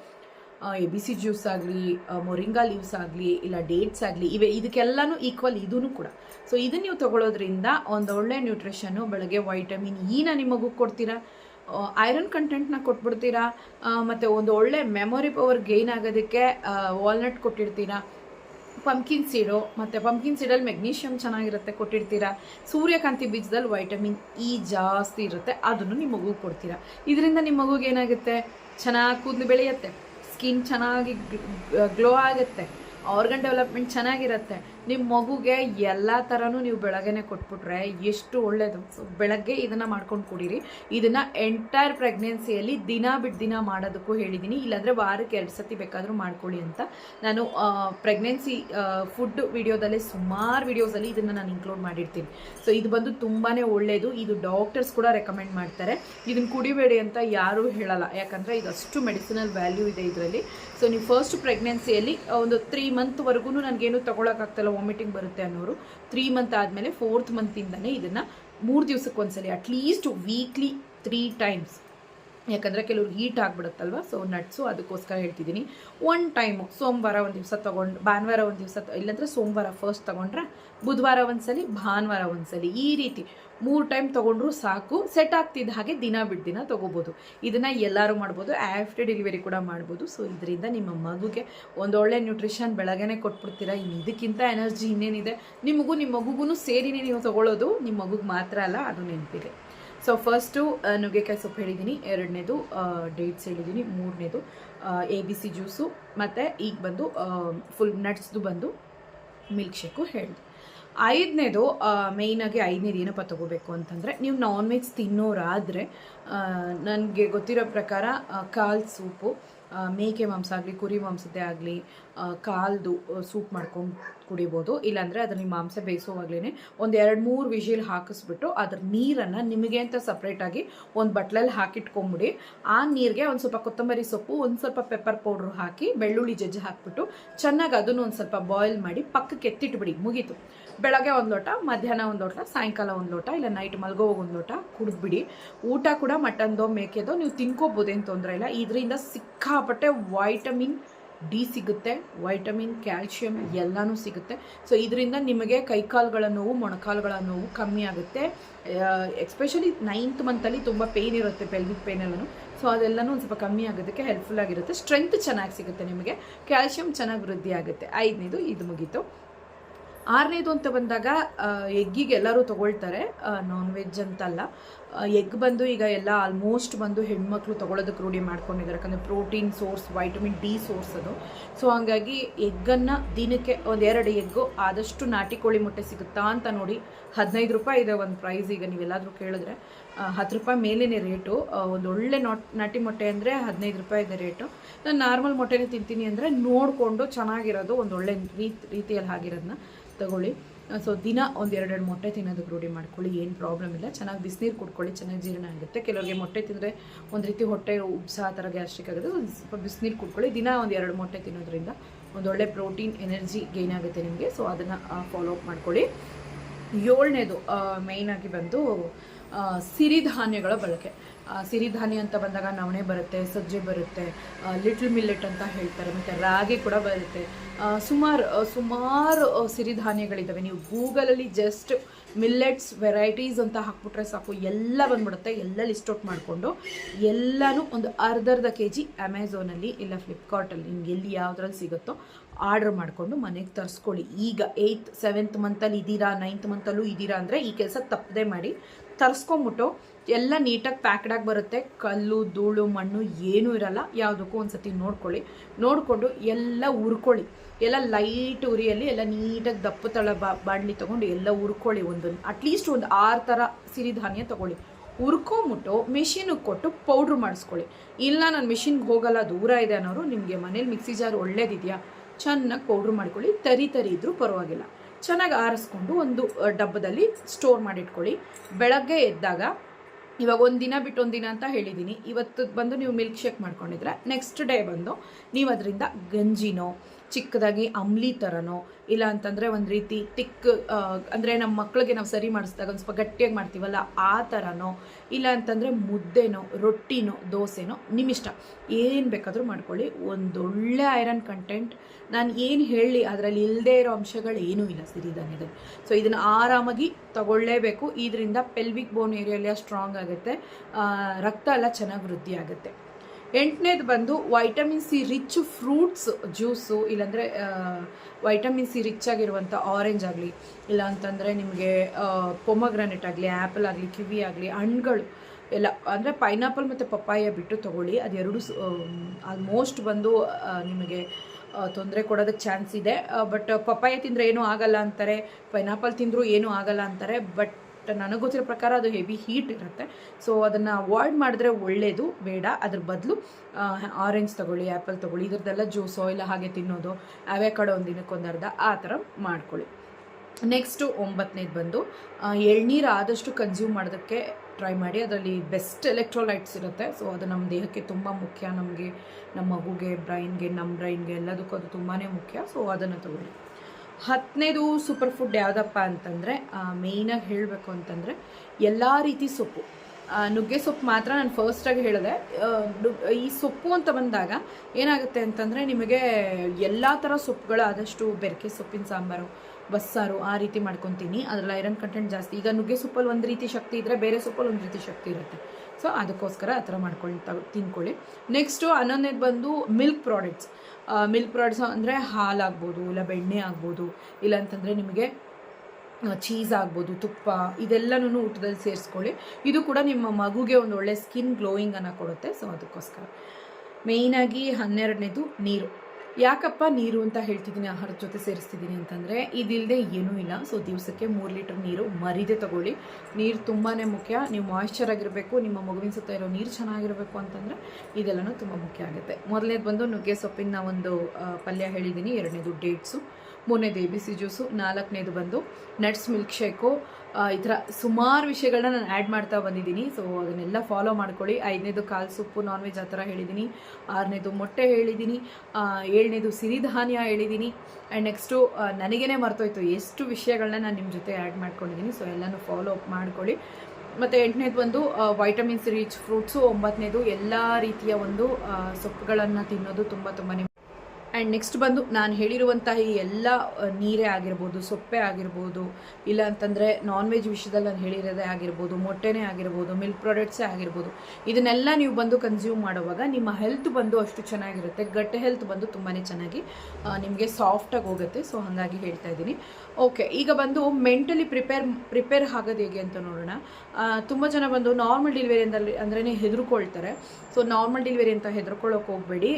ಎ ಬಿ ಸಿ ಜ್ಯೂಸ್ ಆಗಲಿ ಮೊರಿಂಗಾ ಲೀವ್ಸ್ ಆಗಲಿ, ಇಲ್ಲ ಡೇಟ್ಸ್ ಆಗಲಿ, ಇವೆ ಇದಕ್ಕೆಲ್ಲನೂ ಈಕ್ವಲ್ ಇದೂ ಕೂಡ. ಸೊ ಇದನ್ನು ನೀವು ತಗೊಳ್ಳೋದ್ರಿಂದ ಒಂದು ಒಳ್ಳೆ ನ್ಯೂಟ್ರಿಷನ್ನು ಬೆಳಗ್ಗೆ ವೈಟಮಿನ್ ಇನ ನಿಮಗೂ ಮಗುಗೆ ಕೊಡ್ತೀರಾ? ಐರನ್ ಕಂಟೆಂಟ್ನ ಕೊಟ್ಬಿಡ್ತೀರಾ? ಮತ್ತು ಒಂದು ಒಳ್ಳೆ ಮೆಮೊರಿ ಪವರ್ ಗೇನ್ ಆಗೋದಕ್ಕೆ ವಾಲ್ನಟ್ ಕೊಟ್ಟಿರ್ತೀರಾ ಪಂಕಿನ್ ಸೀಡು ಮತ್ತು ಪಂಕಿನ್ ಸೀಡಲ್ಲಿ ಮೆಗ್ನೀಷಿಯಮ್ ಚೆನ್ನಾಗಿರುತ್ತೆ ಕೊಟ್ಟಿರ್ತೀರಾ ಸೂರ್ಯಕಾಂತಿ ಬೀಜದಲ್ಲಿ ವೈಟಮಿನ್ ಇ ಜಾಸ್ತಿ ಇರುತ್ತೆ, ಅದನ್ನು ನಿಮ್ಮ ಮಗುಗೆ ಕೊಡ್ತೀರಾ? ಇದರಿಂದ ನಿಮ್ಮ ಮಗುಗೆ ಏನಾಗುತ್ತೆ? ಚೆನ್ನಾಗಿ ಕೂದಲು ಬೆಳೆಯುತ್ತೆ ಸ್ಕಿನ್ ಚೆನ್ನಾಗಿ ಗ್ಲೋ ಆಗುತ್ತೆ ಆರ್ಗನ್ ಡೆವಲಪ್ಮೆಂಟ್ ಚೆನ್ನಾಗಿರುತ್ತೆ. ನಿಮ್ಮ ಮಗುಗೆ ಎಲ್ಲ ಥರನೂ ನೀವು ಬೆಳಗ್ಗೆನೆ ಕೊಟ್ಬಿಟ್ರೆ ಎಷ್ಟು ಒಳ್ಳೆಯದು ಬೆಳಗ್ಗೆ ಇದನ್ನು ಮಾಡ್ಕೊಂಡು ಕುಡೀರಿ. ಇದನ್ನು ಎಂಟೈರ್ ಪ್ರೆಗ್ನೆನ್ಸಿಯಲ್ಲಿ ದಿನ ಬಿಟ್ಟು ದಿನ ಮಾಡೋದಕ್ಕೂ ಹೇಳಿದ್ದೀನಿ ಇಲ್ಲಾಂದರೆ ವಾರಕ್ಕೆ ಎರಡು ಸತಿ ಬೇಕಾದರೂ ಮಾಡ್ಕೊಳ್ಳಿ ಅಂತ. ನಾನು ಪ್ರೆಗ್ನೆನ್ಸಿ ಫುಡ್ ವಿಡಿಯೋದಲ್ಲೇ ಸುಮಾರು ವಿಡಿಯೋಸಲ್ಲಿ ಇದನ್ನು ನಾನು ಇನ್ಕ್ಲೂಡ್ ಮಾಡಿರ್ತೀನಿ. ಸೊ ಇದು ಬಂದು ತುಂಬಾ ಒಳ್ಳೆಯದು ಇದು ಡಾಕ್ಟರ್ಸ್ ಕೂಡ ರೆಕಮೆಂಡ್ ಮಾಡ್ತಾರೆ. ಇದನ್ನು ಕುಡಿಬೇಡಿ ಅಂತ ಯಾರೂ ಹೇಳಲ್ಲ. ಯಾಕಂದರೆ ಇದಷ್ಟು ಮೆಡಿಸಿನಲ್ ವ್ಯಾಲ್ಯೂ ಇದೆ ಇದರಲ್ಲಿ. ಸೊ ನೀವು ಫಸ್ಟ್ ಪ್ರೆಗ್ನೆನ್ಸಿಯಲ್ಲಿ ಒಂದು ತ್ರೀ ಮಂತ್ವರೆಗೂ ನನಗೇನು ತೊಗೊಳಕ್ಕಾಗ್ತಲ್ಲ. ವಾಮಿಟಿಂಗ್ ಬರುತ್ತೆ ಅನ್ನೋರು ತ್ರೀ ಮಂತ್ ಆದಮೇಲೆ ಫೋರ್ತ್ ಮಂತಿಂದನೇ ಇದನ್ನು ಮೂರು ದಿವ್ಸಕ್ಕೆ ಒಂದ್ಸಲಿ ಅಟ್ಲೀಸ್ಟ್ ವೀಕ್ಲಿ ತ್ರೀ ಟೈಮ್ಸ್ ಯಾಕಂದರೆ ಕೆಲವ್ರಿಗೆ ಹೀಟ್ ಆಗಿಬಿಡುತ್ತಲ್ವ? ಸೊ ನಟ್ಸು ಅದಕ್ಕೋಸ್ಕರ ಹೇಳ್ತಿದ್ದೀನಿ. ಒನ್ ಟೈಮು ಸೋಮವಾರ ಒಂದು ದಿವಸ ತೊಗೊಂಡು, ಭಾನುವಾರ ಒಂದು ದಿವಸ ಇಲ್ಲಾಂದರೆ ಸೋಮವಾರ ಫಸ್ಟ್ ತೊಗೊಂಡ್ರೆ, ಬುಧವಾರ ಒಂದ್ಸಲಿ, ಭಾನುವಾರ ಒಂದ್ಸಲಿ ಈ ರೀತಿ. ಮೂರು ಟೈಮ್ ತೊಗೊಂಡ್ರು ಸಾಕು. ಸೆಟ್ ಆಗ್ತಿದ್ದ ಹಾಗೆ ದಿನ ಬಿಟ್ಟು ದಿನ ತೊಗೋಬೋದು. ಇದನ್ನು ಎಲ್ಲರೂ ಮಾಡ್ಬೋದು. ಆಫ್ಟರ್ ಡೆಲಿವರಿ ಕೂಡ ಮಾಡ್ಬೋದು. ಸೊ ಇದರಿಂದ ನಿಮ್ಮ ಮಗುಗೆ ಒಂದೊಳ್ಳೆ ನ್ಯೂಟ್ರಿಷನ್ ಬೆಳಗ್ಗೆನೆ ಕೊಟ್ಬಿಡ್ತೀರಾ? ಇದಕ್ಕಿಂತ ಎನರ್ಜಿ ಇನ್ನೇನಿದೆ? ನಿಮಗೂ, ನಿಮ್ಮ ಮಗುಗೂ ಸೇರಿನೇ ನೀವು ತೊಗೊಳ್ಳೋದು. ನಿಮ್ಮ ಮಗುಗೆ ಮಾತ್ರ ಅಲ್ಲ, ಅದು ನೆನಪಿದೆ. ಸೊ ಫಸ್ಟು ನುಗ್ಗೆಕಾಯಿ ಸೊಪ್ಪು ಹೇಳಿದ್ದೀನಿ ಎರಡನೇದು ಡೇಟ್ಸ್ ಹೇಳಿದ್ದೀನಿ ಮೂರನೇದು ಎ ಬಿ ಸಿ ಜ್ಯೂಸು ಮತ್ತು ಈಗ ಬಂದು ಫುಲ್ ನಟ್ಸ್ದು ಬಂದು ಮಿಲ್ಕ್ ಶೇಕು ಹೇಳಿದೆ. ಐದನೇದು ಮೇಯ್ನಾಗಿ ಐದನೇದು ಏನಪ್ಪ ತೊಗೋಬೇಕು ಅಂತಂದರೆ ನೀವು ನಾನ್ ವೆಜ್ ತಿನ್ನೋರಾದರೆ ನನಗೆ ಗೊತ್ತಿರೋ ಪ್ರಕಾರ ಕಾಲ್ ಸೂಪು ಮೇಕೆ ಮಾಂಸ ಆಗಲಿ, ಕುರಿ ಮಾಂಸದ್ದೇ ಆಗಲಿ ಕಾಲ್ದು ಸೂಪ್ ಮಾಡ್ಕೊಂಡು ಕುಡಿಬೋದು. ಇಲ್ಲಾಂದರೆ ಅದನ್ನ ನಿಮ್ಮ ಮಾಂಸ ಬೇಯಿಸೋವಾಗ್ಲೇ ಒಂದು ಎರಡು ಮೂರು ವಿಷಿಲ್ ಹಾಕಿಸ್ಬಿಟ್ಟು ಅದ್ರ ನೀರನ್ನು ನಿಮಗೆ ಅಂತ ಸಪ್ರೇಟಾಗಿ ಒಂದು ಬಟ್ಲಲ್ಲಿ ಹಾಕಿಟ್ಕೊಂಬಿಡಿ. ಆ ನೀರಿಗೆ ಒಂದು ಸ್ವಲ್ಪ ಕೊತ್ತಂಬರಿ ಸೊಪ್ಪು, ಒಂದು ಸ್ವಲ್ಪ ಪೆಪ್ಪರ್ ಪೌಡ್ರ್ ಹಾಕಿ, ಬೆಳ್ಳುಳ್ಳಿ ಜಜ್ಜಿ ಹಾಕಿಬಿಟ್ಟು ಚೆನ್ನಾಗಿ ಅದನ್ನು ಒಂದು ಸ್ವಲ್ಪ ಬಾಯ್ಲ್ ಮಾಡಿ ಪಕ್ಕಕ್ಕೆ ಎತ್ತಿಟ್ಬಿಡಿ, ಮುಗೀತು. ಬೆಳಗ್ಗೆ ಒಂದು ಲೋಟ, ಮಧ್ಯಾಹ್ನ ಒಂದು ಲೋಟ, ಸಾಯಂಕಾಲ ಒಂದು ಲೋಟ, ಇಲ್ಲ ನೈಟ್ ಮಲ್ಗೋವಾಗ ಒಂದು ಲೋಟ ಕುಡಿದ್ಬಿಡಿ. ಊಟ ಕೂಡ ಮಟನ್ದೋ ಮೇಕೆದೋ ನೀವು ತಿನ್ಕೋಬೋದೇನು ತೊಂದರೆ ಇಲ್ಲ. ಇದರಿಂದ ಸಿಕ್ಕಾಪಟ್ಟೆ ವೈಟಮಿನ್ ಡಿ ಸಿಗುತ್ತೆ ವೈಟಮಿನ್ ಕ್ಯಾಲ್ಶಿಯಂ ಎಲ್ಲನೂ ಸಿಗುತ್ತೆ. ಸೊ ಇದರಿಂದ ನಿಮಗೆ ಕೈಕಾಲುಗಳ ನೋವು, ಮೊಣಕಾಲುಗಳ ನೋವು ಕಮ್ಮಿ ಆಗುತ್ತೆ. ಎಕ್ಸ್ಪೆಷಲಿ ನೈನ್ತ್ ಮಂತಲ್ಲಿ ತುಂಬ ಪೇಯ್ನ್ ಇರುತ್ತೆ ಪೆಲ್ವಿಕ್ ಪೇನ್ ಎಲ್ಲನೂ. ಸೊ ಅದೆಲ್ಲನೂ ಒಂದು ಸ್ವಲ್ಪ ಕಮ್ಮಿ ಆಗೋದಕ್ಕೆ ಹೆಲ್ಪ್ಫುಲ್ ಆಗಿರುತ್ತೆ. ಸ್ಟ್ರೆಂತ್ ಚೆನ್ನಾಗಿ ಸಿಗುತ್ತೆ ನಿಮಗೆ. ಕ್ಯಾಲ್ಶಿಯಂ ಚೆನ್ನಾಗಿ ವೃದ್ಧಿ ಆಗುತ್ತೆ ಐದನೇದು, ಇದು ಮುಗೀತು. ಆರನೇದು ಅಂತ ಬಂದಾಗ ಎಗ್ಗಿಗೆ ಎಲ್ಲರೂ ತೊಗೊಳ್ತಾರೆ. ನಾನ್ ವೆಜ್ ಅಂತಲ್ಲ. ಎಗ್ ಬಂದು ಈಗ ಎಲ್ಲ ಆಲ್ಮೋಸ್ಟ್ ಬಂದು ಹೆಣ್ಮಕ್ಳು ತೊಗೊಳೋದಕ್ಕೆ ರೂಢಿ ಮಾಡ್ಕೊಂಡಿದ್ದಾರೆ. ಯಾಕಂದರೆ protein source vitamin D source ಅದು. ಸೊ ಹಂಗಾಗಿ ಎಗ್ಗನ್ನು ದಿನಕ್ಕೆ ಒಂದೆರಡು ಎಗ್ಗು, ಆದಷ್ಟು ನಾಟಿ ಕೋಳಿ ಮೊಟ್ಟೆ ಸಿಗುತ್ತಾ ಅಂತ ನೋಡಿ ಹದಿನೈದು ರೂಪಾಯಿ ಇದೆ ಒಂದು ಪ್ರೈಸ್ ಈಗ ನೀವೆಲ್ಲಾದರೂ ಕೇಳಿದ್ರೆ. ಹತ್ತು ರೂಪಾಯಿ ಮೇಲೇ ರೇಟು. ಒಂದು ಒಳ್ಳೆ ನಾಟ್, ನಾಟಿ ಮೊಟ್ಟೆ ಅಂದರೆ ಹದಿನೈದು ರೂಪಾಯಿ ಇದೆ ರೇಟು. ನಾನು ನಾರ್ಮಲ್ ಮೊಟ್ಟೆನೇ ತಿಂತೀನಿ ಅಂದರೆ ನೋಡಿಕೊಂಡು ಚೆನ್ನಾಗಿರೋದು ಒಂದು ಒಳ್ಳೆ ರೀತಿ, ರೀತಿಯಲ್ಲಿ ಆಗಿರೋದನ್ನ ತಗೊಳ್ಳಿ. ಸೊ ದಿನ ಒಂದು ಎರಡೆರಡು ಮೊಟ್ಟೆ ತಿನ್ನೋದಕ್ಕೆ ರೂಢಿ ಮಾಡ್ಕೊಳ್ಳಿ, ಏನು ಪ್ರಾಬ್ಲಮ್ ಇಲ್ಲ. ಚೆನ್ನಾಗಿ ಬಿಸಿನೀರು ಕುಡ್ಕೊಳ್ಳಿ, ಚೆನ್ನಾಗಿ ಜೀರ್ಣ ಆಗುತ್ತೆ. ಕೆಲವರಿಗೆ ಮೊಟ್ಟೆ ತಿಂದರೆ ಒಂದು ರೀತಿ ಹೊಟ್ಟೆ ಉಬ್ಸ, ಆ ಥರ ಗ್ಯಾಸ್ಟ್ರಿಕ್ ಆಗುತ್ತೆ. ಸ್ವಲ್ಪ ಬಿಸಿನೀರು ಕುಡ್ಕೊಳ್ಳಿ. ದಿನ ಒಂದು ಎರಡು ಮೊಟ್ಟೆ ತಿನ್ನೋದ್ರಿಂದ ಒಂದೊಳ್ಳೆ ಪ್ರೋಟೀನ್, ಎನರ್ಜಿ ಗೇನ್ ಆಗುತ್ತೆ ನಿಮಗೆ. ಸೊ ಅದನ್ನು ಫಾಲೋ ಅಪ್ ಮಾಡ್ಕೊಳ್ಳಿ. ಏಳನೇದು ಮೇಯ್ನಾಗಿ ಬಂದು ಸಿರಿಧಾನ್ಯಗಳ ಬಳಕೆ. ಸಿರಿಧಾನ್ಯ ಅಂತ ಬಂದಾಗ ನವಣೆ ಬರುತ್ತೆ, ಸಜ್ಜೆ ಬರುತ್ತೆ ಲಿಟ್ಲ್ ಮಿಲ್ಲೆಟ್ ಅಂತ ಹೇಳ್ತಾರೆ, ಮತ್ತು ರಾಗಿ ಕೂಡ ಬರುತ್ತೆ. ಸುಮಾರು ಸುಮಾರು ಸಿರಿಧಾನ್ಯಗಳಿದ್ದಾವೆ ನೀವು ಗೂಗಲಲ್ಲಿ ಜಸ್ಟ್ ಮಿಲ್ಲೆಟ್ಸ್, ವೆರೈಟೀಸ್ ಅಂತ ಹಾಕ್ಬಿಟ್ರೆ ಸಾಕು, ಎಲ್ಲ ಬಂದ್ಬಿಡುತ್ತೆ, ಎಲ್ಲ ಲಿಸ್ಟ್ ಔಟ್ ಮಾಡಿಕೊಂಡು, ಎಲ್ಲನೂ ಒಂದು ಅರ್ಧರ್ಧ ಕೆ ಜಿ ಅಮೆಝಾನಲ್ಲಿ ಇಲ್ಲ ಫ್ಲಿಪ್ಕಾರ್ಟಲ್ಲಿ, ನಿಮ್ಗೆ ಎಲ್ಲಿ ಯಾವುದ್ರಲ್ಲಿ ಸಿಗುತ್ತೋ ಆರ್ಡ್ರ್ ಮಾಡಿಕೊಂಡು ಮನೆಗೆ ತರಿಸ್ಕೊಳ್ಳಿ. ಈಗ ಏಯ್ತ್, ಸೆವೆಂತ್ ಮಂತಲ್ಲಿ ಇದ್ದೀರಾ, ನೈನ್ತ್ ಮಂತಲ್ಲೂ ಇದ್ದೀರಾ ಅಂದರೆ ಈ ಕೆಲಸ ತಪ್ಪದೆ ಮಾಡಿ ತರಿಸ್ಕೊಂಬಿಟ್ಟು ಎಲ್ಲ ನೀಟಾಗಿ ಪ್ಯಾಕ್ಡಾಗಿ ಬರುತ್ತೆ. ಕಲ್ಲು, ಧೂಳು, ಮಣ್ಣು ಏನೂ ಇರಲ್ಲ. ಯಾವುದಕ್ಕೂ ಒಂದು ಸತಿ ನೋಡ್ಕೊಳ್ಳಿ. ನೋಡಿಕೊಂಡು ಎಲ್ಲ ಉರ್ಕೊಳ್ಳಿ ಎಲ್ಲ ಲೈಟ್ ಉರಿಯಲ್ಲಿ ಎಲ್ಲ ನೀಟಾಗಿ ದಪ್ಪ ತಳ ಬಾ, ಬಾಣಲಿ ತೊಗೊಂಡು ಎಲ್ಲ ಉರ್ಕೊಳ್ಳಿ ಒಂದು ಅಟ್ಲೀಸ್ಟ್ ಒಂದು ಆರು ಥರ ಸಿರಿಧಾನ್ಯ ತೊಗೊಳ್ಳಿ. ಹುರ್ಕೊಂಬಿಟ್ಟು ಮಿಷಿನಿಗೆ ಕೊಟ್ಟು ಪೌಡ್ರ್ ಮಾಡಿಸ್ಕೊಳ್ಳಿ. ಇಲ್ಲ ನಾನು ಮಿಷಿನ್ಗೆ ಹೋಗಲ್ಲ, ದೂರ ಇದೆ ಅನ್ನೋರು ನಿಮಗೆ ಮನೇಲಿ ಮಿಕ್ಸಿ ಜಾರ್ ಒಳ್ಳೇದಿದೆಯಾ? ಚೆನ್ನಾಗಿ ಪೌಡ್ರ್ ಮಾಡ್ಕೊಳ್ಳಿ. ತರಿ ತರಿ ಇದ್ರೂ ಪರವಾಗಿಲ್ಲ. ಚೆನ್ನಾಗಿ ಆರಿಸ್ಕೊಂಡು ಒಂದು ಡಬ್ಬದಲ್ಲಿ ಸ್ಟೋರ್ ಮಾಡಿಟ್ಕೊಳ್ಳಿ. ಬೆಳಗ್ಗೆ ಎದ್ದಾಗ ಇವಾಗ ಒಂದು ದಿನ ಬಿಟ್ಟು ಒಂದು ದಿನ ಅಂತ ಹೇಳಿದ್ದೀನಿ ಇವತ್ತು ಬಂದು ನೀವು ಮಿಲ್ಕ್ ಶೇಕ್ ಮಾಡ್ಕೊಂಡಿದ್ರೆ ನೆಕ್ಸ್ಟ್ ಡೇ ಬಂದು ನೀವು ಅದರಿಂದ ಗಂಜಿನೋ ಚಿಕ್ಕದಾಗಿ ಅಂಬ್ಲಿ ಥರನೋ ಇಲ್ಲ ಅಂತಂದರೆ ಒಂದು ರೀತಿ ಟಿಕ್ ಅಂದರೆ ನಮ್ಮ ಮಕ್ಕಳಿಗೆ ನಾವು ಸರಿ ಮಾಡಿಸಿದಾಗ ಒಂದು ಸ್ವಲ್ಪ ಗಟ್ಟಿಯಾಗಿ ಮಾಡ್ತೀವಲ್ಲ, ಆ ಥರನೋ ಇಲ್ಲ ಅಂತಂದರೆ ಮುದ್ದೆನೋ, ರೊಟ್ಟಿನೋ, ದೋಸೆನೋ, ನಿಮ್ಮಿಷ್ಟ. ಏನು ಬೇಕಾದರೂ ಮಾಡ್ಕೊಳ್ಳಿ. ಒಂದೊಳ್ಳೆ ಐರನ್ ಕಂಟೆಂಟ್. ನಾನು ಏನು ಹೇಳಿ ಅದರಲ್ಲಿ ಇಲ್ಲದೇ ಇರೋ ಅಂಶಗಳು ಏನೂ ಇಲ್ಲ ಸಿರಿಧಾನ್ಯದಲ್ಲಿ ಸೊ, ಇದನ್ನು ಆರಾಮಾಗಿ ತಗೊಳ್ಳೇಬೇಕು. ಇದರಿಂದ ಪೆಲ್ವಿಕ್ ಬೋನ್ ಏರಿಯೆಲ್ಲ ಸ್ಟ್ರಾಂಗ್ ಆಗುತ್ತೆ ರಕ್ತ ಎಲ್ಲ ಚೆನ್ನಾಗಿ ವೃದ್ಧಿ ಆಗುತ್ತೆ. ಎಂಟನೇದು ಬಂದು vitamin C rich fruits juice, ಇಲ್ಲಾಂದರೆ ವೈಟಮಿನ್ ಸಿ ರಿಚ್ ಆಗಿರುವಂಥ ಆರೆಂಜ್ ಆಗಲಿ, ಇಲ್ಲ ಅಂತಂದರೆ ನಿಮಗೆ ಪೊಮಗ್ರಾನೆಟ್ ಆಗಲಿ, ಆ್ಯಪಲ್ ಆಗಲಿ, ಕಿವಿ ಆಗಲಿ, ಹಣ್ಣುಗಳು ಎಲ್ಲ, ಅಂದರೆ ಪೈನಾಪಲ್ ಮತ್ತು ಪಪ್ಪಾಯ ಬಿಟ್ಟು ತೊಗೊಳ್ಳಿ. ಅದೆರಡು ಆಲ್ಮೋಸ್ಟ್ ಬಂದು ನಿಮಗೆ ತೊಂದರೆ ಕೊಡೋದಕ್ಕೆ ಚಾನ್ಸ್ ಇದೆ. ಬಟ್ ಪಪ್ಪಾಯ ತಿಂದರೆ ಏನೂ ಆಗಲ್ಲ ಅಂತಾರೆ, ಪೈನಾಪಲ್ ತಿಂದರೂ ಏನೂ ಆಗಲ್ಲ ಅಂತಾರೆ, ಬಟ್ ನನಗೆ ಗೊತ್ತಿರೋ ಪ್ರಕಾರ ಅದು ಹೆವಿ ಹೀಟ್ ಇರುತ್ತೆ. ಸೊ ಅದನ್ನು ಅವಾಯ್ಡ್ ಮಾಡಿದ್ರೆ ಒಳ್ಳೆಯದು ಬೇಡ. ಅದ್ರ ಬದಲು ಆರೆಂಜ್ ತೊಗೊಳ್ಳಿ ಆ್ಯಪಲ್ ತೊಗೊಳ್ಳಿ, ಇದ್ರದ್ದೆಲ್ಲ ಜ್ಯೂಸೋ ಆಯಿಲ್ ಹಾಗೆ ತಿನ್ನೋದು ಅವೇ ಕಡೆ ಒಂದು ದಿನಕ್ಕೆ ಒಂದು ಅರ್ಧ ಆ ಥರ ಮಾಡ್ಕೊಳ್ಳಿ. ನೆಕ್ಸ್ಟು ಒಂಬತ್ತನೇದು ಬಂದು ಎಳ್ನೀರು ಆದಷ್ಟು ಕನ್ಸ್ಯೂಮ್ ಮಾಡೋದಕ್ಕೆ ಟ್ರೈ ಮಾಡಿ. ಅದರಲ್ಲಿ ಬೆಸ್ಟ್ ಎಲೆಕ್ಟ್ರೋಲೈಟ್ಸ್ ಇರುತ್ತೆ. ಸೊ ಅದು ನಮ್ಮ ದೇಹಕ್ಕೆ ತುಂಬ ಮುಖ್ಯ. ನಮಗೆ, ನಮ್ಮ ಮಗುಗೆ ಬ್ರೈನ್ಗೆ ನಮ್ಮ ಬ್ರೈನ್ಗೆ ಎಲ್ಲದಕ್ಕೂ ಅದು ತುಂಬಾ ಮುಖ್ಯ. ಸೊ ಅದನ್ನು ತಗೊಳ್ಳಿ. ಹತ್ತನೇದು ಸೂಪರ್ ಫುಡ್ ಯಾವುದಪ್ಪ ಅಂತಂದರೆ ಮೇಯ್ನಾಗಿ ಹೇಳಬೇಕು ಅಂತಂದರೆ, ಎಲ್ಲ ರೀತಿ ಸೊಪ್ಪು. ನುಗ್ಗೆ ಸೊಪ್ಪು ಮಾತ್ರ ನಾನು ಫಸ್ಟಾಗಿ ಹೇಳಿದೆ. ಈ ಸೊಪ್ಪು ಅಂತ ಬಂದಾಗ ಏನಾಗುತ್ತೆ ಅಂತಂದರೆ ನಿಮಗೆ ಎಲ್ಲ ಥರ ಸೊಪ್ಪುಗಳು ಆದಷ್ಟು ಬೆರಕೆ ಸೊಪ್ಪಿನ ಸಾಂಬಾರು, ಬಸ್ಸಾರು ಆ ರೀತಿ ಮಾಡ್ಕೊತೀನಿ. ಅದರಲ್ಲಿ ಐರನ್ ಕಂಟೆಂಟ್ ಜಾಸ್ತಿ. ಈಗ ನುಗ್ಗೆ ಸೊಪ್ಪಲ್ಲಿ ಒಂದು ರೀತಿ ಶಕ್ತಿ ಇದ್ದರೆ ಬೇರೆ ಸೊಪ್ಪಲ್ಲಿ ಒಂದು ರೀತಿ ಶಕ್ತಿ ಇರುತ್ತೆ. ಸೊ ಅದಕ್ಕೋಸ್ಕರ ಆ ಥರ ಮಾಡ್ಕೊಳ್ಳಿ ತಿನ್ಕೊಳ್ಳಿ. ನೆಕ್ಸ್ಟು ಹನ್ನೊಂದನೇದು ಬಂದು ಮಿಲ್ಕ್ ಪ್ರಾಡಕ್ಟ್ಸ್ ಮಿಲ್ಕ್ ಪ್ರಾಡಕ್ಟ್ಸ್ ಅಂದರೆ ಹಾಲಾಗ್ಬೋದು, ಇಲ್ಲ ಬೆಣ್ಣೆ ಆಗ್ಬೋದು, ಇಲ್ಲ ಅಂತಂದರೆ ನಿಮಗೆ ಚೀಸ್ ಆಗ್ಬೋದು, ತುಪ್ಪ ಇದೆಲ್ಲನೂ ಊಟದಲ್ಲಿ ಸೇರಿಸ್ಕೊಳ್ಳಿ. ಇದು ಕೂಡ ನಿಮ್ಮ ಮಗುಗೆ ಒಂದು ಒಳ್ಳೆ ಸ್ಕಿನ್ ಗ್ಲೋಯಿಂಗನ್ನು ಕೊಡುತ್ತೆ. ಸೊ ಅದಕ್ಕೋಸ್ಕರ. ಮೇಯ್ನಾಗಿ ಹನ್ನೆರಡನೇದು ನೀರು. ಯಾಕಪ್ಪ ನೀರು ಅಂತ ಹೇಳ್ತಿದ್ದೀನಿ, ಆಹಾರದ ಜೊತೆ ಸೇರಿಸ್ತಿದ್ದೀನಿ ಅಂತಂದರೆ ಇದಿಲ್ಲದೆ ಏನೂ ಇಲ್ಲ. ಸೊ ದಿವಸಕ್ಕೆ ಮೂರು ಲೀಟರ್ ನೀರು ಮರಿದೆ ತಗೊಳ್ಳಿ. ನೀರು ತುಂಬಾ ಮುಖ್ಯ. ನೀವು ಮಾಯ್ಶ್ಚರ್ ಆಗಿರಬೇಕು, ನಿಮ್ಮ ಮಗುವಿನ ಸುತ್ತ ಇರೋ ನೀರು ಚೆನ್ನಾಗಿರಬೇಕು ಅಂತಂದರೆ ಇದೆಲ್ಲನೂ ತುಂಬ ಮುಖ್ಯ ಆಗುತ್ತೆ. ಮೊದಲನೇದು ಬಂದು ನುಗ್ಗೆ ಸೊಪ್ಪಿನ ಒಂದು ಪಲ್ಯ ಹೇಳಿದ್ದೀನಿ ಎರಡನೇದು ಡೇಟ್ಸು ಮೂರನೇದು ಎ ಬಿ ಸಿ ಜ್ಯೂಸು, ನಾಲ್ಕನೇದು ಬಂದು ನಟ್ಸ್ ಮಿಲ್ಕ್ ಶೇಕು ಈ ಥರ ಸುಮಾರು ವಿಷಯಗಳನ್ನ ನಾನು ಆ್ಯಡ್ ಮಾಡ್ತಾ ಬಂದಿದ್ದೀನಿ. ಸೊ ಅದನ್ನೆಲ್ಲ ಫಾಲೋ ಮಾಡ್ಕೊಳ್ಳಿ. ಐದನೇದು ಕಾಲು ಸೊಪ್ಪು ನಾನ್ ವೆಜ್ ಆ ಥರ ಹೇಳಿದ್ದೀನಿ. ಆರನೇದು ಮೊಟ್ಟೆ ಹೇಳಿದ್ದೀನಿ. ಏಳನೇದು ಸಿರಿಧಾನ್ಯ ಹೇಳಿದ್ದೀನಿ. ಆ್ಯಂಡ್ ನೆಕ್ಸ್ಟು ನನಗೇ ಮರ್ತೋಯ್ತು. ಎಷ್ಟು ವಿಷಯಗಳನ್ನ ನಾನು ನಿಮ್ಮ ಜೊತೆ ಆ್ಯಡ್ ಮಾಡ್ಕೊಂಡಿದ್ದೀನಿ. ಸೊ ಎಲ್ಲನೂ ಫಾಲೋ ಅಪ್ ಮಾಡ್ಕೊಳ್ಳಿ. ಮತ್ತು ಎಂಟನೇದು ಬಂದು ವೈಟಮಿನ್ಸ್ ರಿಚ್ ಫ್ರೂಟ್ಸು ಒಂಬತ್ತನೇದು ಎಲ್ಲ ರೀತಿಯ ಒಂದು ಸೊಪ್ಪುಗಳನ್ನು ತಿನ್ನೋದು ತುಂಬ ತುಂಬಾ ಆ್ಯಂಡ್ ನೆಕ್ಸ್ಟ್ ಬಂದು ನಾನು ಹೇಳಿರುವಂತಹ ಈ ಎಲ್ಲ ನೀರೇ ಆಗಿರ್ಬೋದು, ಸೊಪ್ಪೆ ಆಗಿರ್ಬೋದು, ಇಲ್ಲ ಅಂತಂದರೆ ನಾನ್ ವೆಜ್ ವಿಷಯದಲ್ಲಿ ನಾನು ಹೇಳಿರೋದೇ ಆಗಿರ್ಬೋದು, ಮೊಟ್ಟೆನೇ ಆಗಿರ್ಬೋದು ಮಿಲ್ಕ್ ಪ್ರಾಡಕ್ಟ್ಸೇ ಆಗಿರ್ಬೋದು, ಇದನ್ನೆಲ್ಲ ನೀವು ಬಂದು ಕನ್ಸ್ಯೂಮ್ ಮಾಡುವಾಗ ನಿಮ್ಮ ಹೆಲ್ತ್ ಬಂದು ಅಷ್ಟು ಚೆನ್ನಾಗಿರುತ್ತೆ. ಗಟ್ ಹೆಲ್ತ್ ಬಂದು ತುಂಬಾ ಚೆನ್ನಾಗಿ ನಿಮಗೆ ಸಾಫ್ಟಾಗಿ ಹೋಗುತ್ತೆ. ಸೊ ಹಾಗಾಗಿ ಹೇಳ್ತಾ ಇದ್ದೀನಿ. ಓಕೆ ಈಗ ಬಂದು ಮೆಂಟಲಿ ಪ್ರಿಪೇರ್ ಪ್ರಿಪೇರ್ ಆಗೋದು ಹೇಗೆ ಅಂತ ನೋಡೋಣ. ತುಂಬ ಜನ ಬಂದು ನಾರ್ಮಲ್ ಡೆಲಿವರಿ ಅಂದರೆ ಅಂದ್ರೇ ಹೆದರ್ಕೊಳ್ತಾರೆ. ಸೊ ನಾರ್ಮಲ್ ಡಿಲಿವರಿ ಅಂತ ಹೆದರ್ಕೊಳ್ಳೋಕೆ ಹೋಗಬೇಡಿ.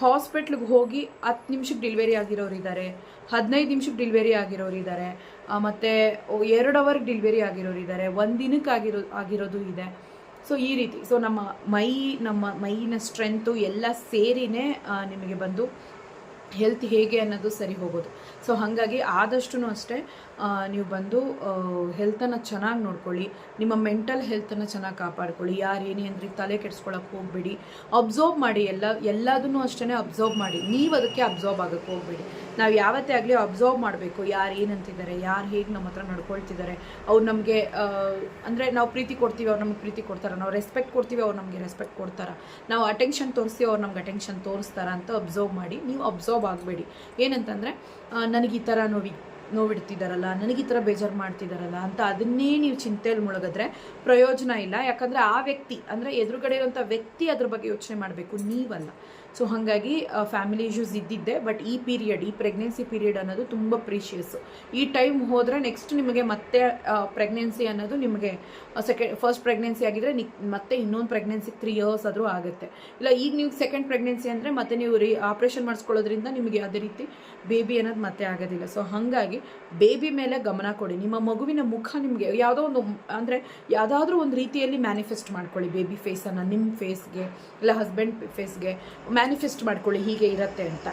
ಹಾಸ್ಪಿಟ್ಲಿಗೆ ಹೋಗಿ ಹತ್ತು ನಿಮಿಷಕ್ಕೆ ಡೆಲಿವರಿ ಆಗಿರೋರು ಇದ್ದಾರೆ ಹದಿನೈದು ನಿಮಿಷಕ್ಕೆ ಡೆಲಿವರಿ ಆಗಿರೋರು ಇದ್ದಾರೆ ಮತ್ತು ಎರಡು ಅವರ್ಗೆ ಡೆಲಿವರಿ ಆಗಿರೋರು ಇದ್ದಾರೆ ಒಂದು ದಿನಕ್ಕೆ ಆಗಿರೋ, ಆಗಿರೋದು ಇದೆ. ಸೊ, ಈ ರೀತಿ, ಸೊ, ನಮ್ಮ ಮೈ, ನಮ್ಮ ಮೈನ ಸ್ಟ್ರೆಂತು ಎಲ್ಲ ಸೇರಿನೇ ನಿಮಗೆ ಬಂದು ಹೆಲ್ತ್ ಹೇಗೆ ಅನ್ನೋದು ಸರಿ ಹೋಗೋದು. ಸೊ, ಹಾಗಾಗಿ ಆದಷ್ಟು ಅಷ್ಟೇ ನೀವು ಬಂದು ಹೆಲ್ತನ್ನು ಚೆನ್ನಾಗಿ ನೋಡ್ಕೊಳ್ಳಿ. ನಿಮ್ಮ ಮೆಂಟಲ್ ಹೆಲ್ತನ್ನು ಚೆನ್ನಾಗಿ ಕಾಪಾಡ್ಕೊಳ್ಳಿ. ಯಾರು ಏನೇ ಅಂದ್ರೆ ತಲೆ ಕೆಡ್ಸ್ಕೊಳಕ್ಕೆ ಹೋಗಬೇಡಿ. ಅಬ್ಸರ್ವ್ ಮಾಡಿ ಎಲ್ಲ, ಎಲ್ಲದನ್ನೂ ಅಷ್ಟೇ ಅಬ್ಸರ್ವ್ ಮಾಡಿ. ನೀವು ಅದಕ್ಕೆ ಅಬ್ಸರ್ವ್ ಆಗೋಕ್ಕೆ ಹೋಗಬೇಡಿ. ನಾವು ಯಾವತ್ತೇ ಆಗಲಿ ಅಬ್ಸರ್ವ್ ಮಾಡಬೇಕು. ಯಾರು ಏನಂತಿದ್ದಾರೆ ಯಾರು ಹೇಗೆ ನಮ್ಮ ಹತ್ರ ನಡ್ಕೊಳ್ತಿದ್ದಾರೆ. ಅವ್ರು ನಮಗೆ ಅಂದರೆ ನಾವು ಪ್ರೀತಿ ಕೊಡ್ತೀವಿ, ಅವ್ರು ನಮಗೆ ಪ್ರೀತಿ ಕೊಡ್ತಾರೆ. ನಾವು ರೆಸ್ಪೆಕ್ಟ್ ಕೊಡ್ತೀವಿ, ಅವ್ರು ನಮಗೆ ರೆಸ್ಪೆಕ್ಟ್ ಕೊಡ್ತಾರೆ. ನಾವು ಅಟೆನ್ಷನ್ ತೋರಿಸ್ತೀವಿ, ಅವ್ರು ನಮ್ಗೆ ಅಟೆನ್ಷನ್ ತೋರಿಸ್ತಾರ ಅಂತ ಅಬ್ಸರ್ವ್ ಮಾಡಿ. ನೀವು ಅಬ್ಸರ್ವ್ ಆಗಬೇಡಿ. ಏನಂತಂದರೆ ನನಗೆ ಈ ಥರ ನೋವಿ ನೋವಿಡ್ತಿದ್ದಾರಲ್ಲ ನನಗೆ ಈ ಥರ ಬೇಜಾರು ಮಾಡ್ತಿದ್ದಾರಲ್ಲ ಅಂತ ಅದನ್ನೇ ನೀವು ಚಿಂತೆಯಲ್ಲಿ ಮುಳುಗಿದ್ರೆ ಪ್ರಯೋಜನ ಇಲ್ಲ. ಯಾಕಂದರೆ ಆ ವ್ಯಕ್ತಿ, ಅಂದರೆ ಎದುರುಗಡೆ ಇರುವಂಥ ವ್ಯಕ್ತಿ ಅದ್ರ ಬಗ್ಗೆ ಯೋಚನೆ ಮಾಡಬೇಕು, ನೀವಲ್ಲ. ಸೊ ಹಾಗಾಗಿ ಫ್ಯಾಮಿಲಿ ಇಶ್ಯೂಸ್ ಇದ್ದಿದ್ದೆ ಬಟ್ ಈ ಪೀರಿಯಡ್ ಈ ಪ್ರೆಗ್ನೆನ್ಸಿ ಪೀರಿಯಡ್ ಅನ್ನೋದು ತುಂಬ ಪ್ರೀಶಿಯಸ್ ಈ ಟೈಮ್ ಹೋದರೆ ನೆಕ್ಸ್ಟ್ ನಿಮಗೆ ಮತ್ತೆ ಪ್ರೆಗ್ನೆನ್ಸಿ ಅನ್ನೋದು ನಿಮಗೆ ಸೆಕೆಂಡ್ ಫಸ್ಟ್ ಪ್ರೆಗ್ನೆನ್ಸಿ ಆಗಿದ್ರೆ ನಿ ಮತ್ತೆ ಇನ್ನೊಂದು ಪ್ರೆಗ್ನೆನ್ಸಿ ತ್ರೀ ಇಯರ್ಸ್ ಆದರೂ ಆಗುತ್ತೆ. ಇಲ್ಲ, ಈಗ ನೀವು ಸೆಕೆಂಡ್ ಪ್ರೆಗ್ನೆನ್ಸಿ ಅಂದರೆ ಮತ್ತೆ ನೀವು ರೀ ಆಪ್ರೇಷನ್ ಮಾಡಿಸ್ಕೊಳ್ಳೋದ್ರಿಂದ ನಿಮಗೆ ಯಾವುದೇ ರೀತಿ ಬೇಬಿ ಅನ್ನೋದು ಮತ್ತೆ ಆಗೋದಿಲ್ಲ. ಸೊ ಹಾಗಾಗಿ ಬೇಬಿ ಮೇಲೆ ಗಮನ ಕೊಡಿ. ನಿಮ್ಮ ಮಗುವಿನ ಮುಖ ನಿಮಗೆ ಯಾವುದೋ ಒಂದು, ಅಂದರೆ ಯಾವುದಾದ್ರೂ ಒಂದು ರೀತಿಯಲ್ಲಿ ಮ್ಯಾನಿಫೆಸ್ಟ್ ಮಾಡ್ಕೊಳ್ಳಿ. ಬೇಬಿ ಫೇಸನ್ನು ನಿಮ್ಮ ಫೇಸ್ಗೆ ಇಲ್ಲ ಹಸ್ಬೆಂಡ್ ಫೇಸ್ಗೆ ಮ್ಯಾನಿಫೆಸ್ಟ್ ಮಾಡ್ಕೊಳ್ಳಿ, ಹೀಗೆ ಇರುತ್ತೆ ಅಂತ.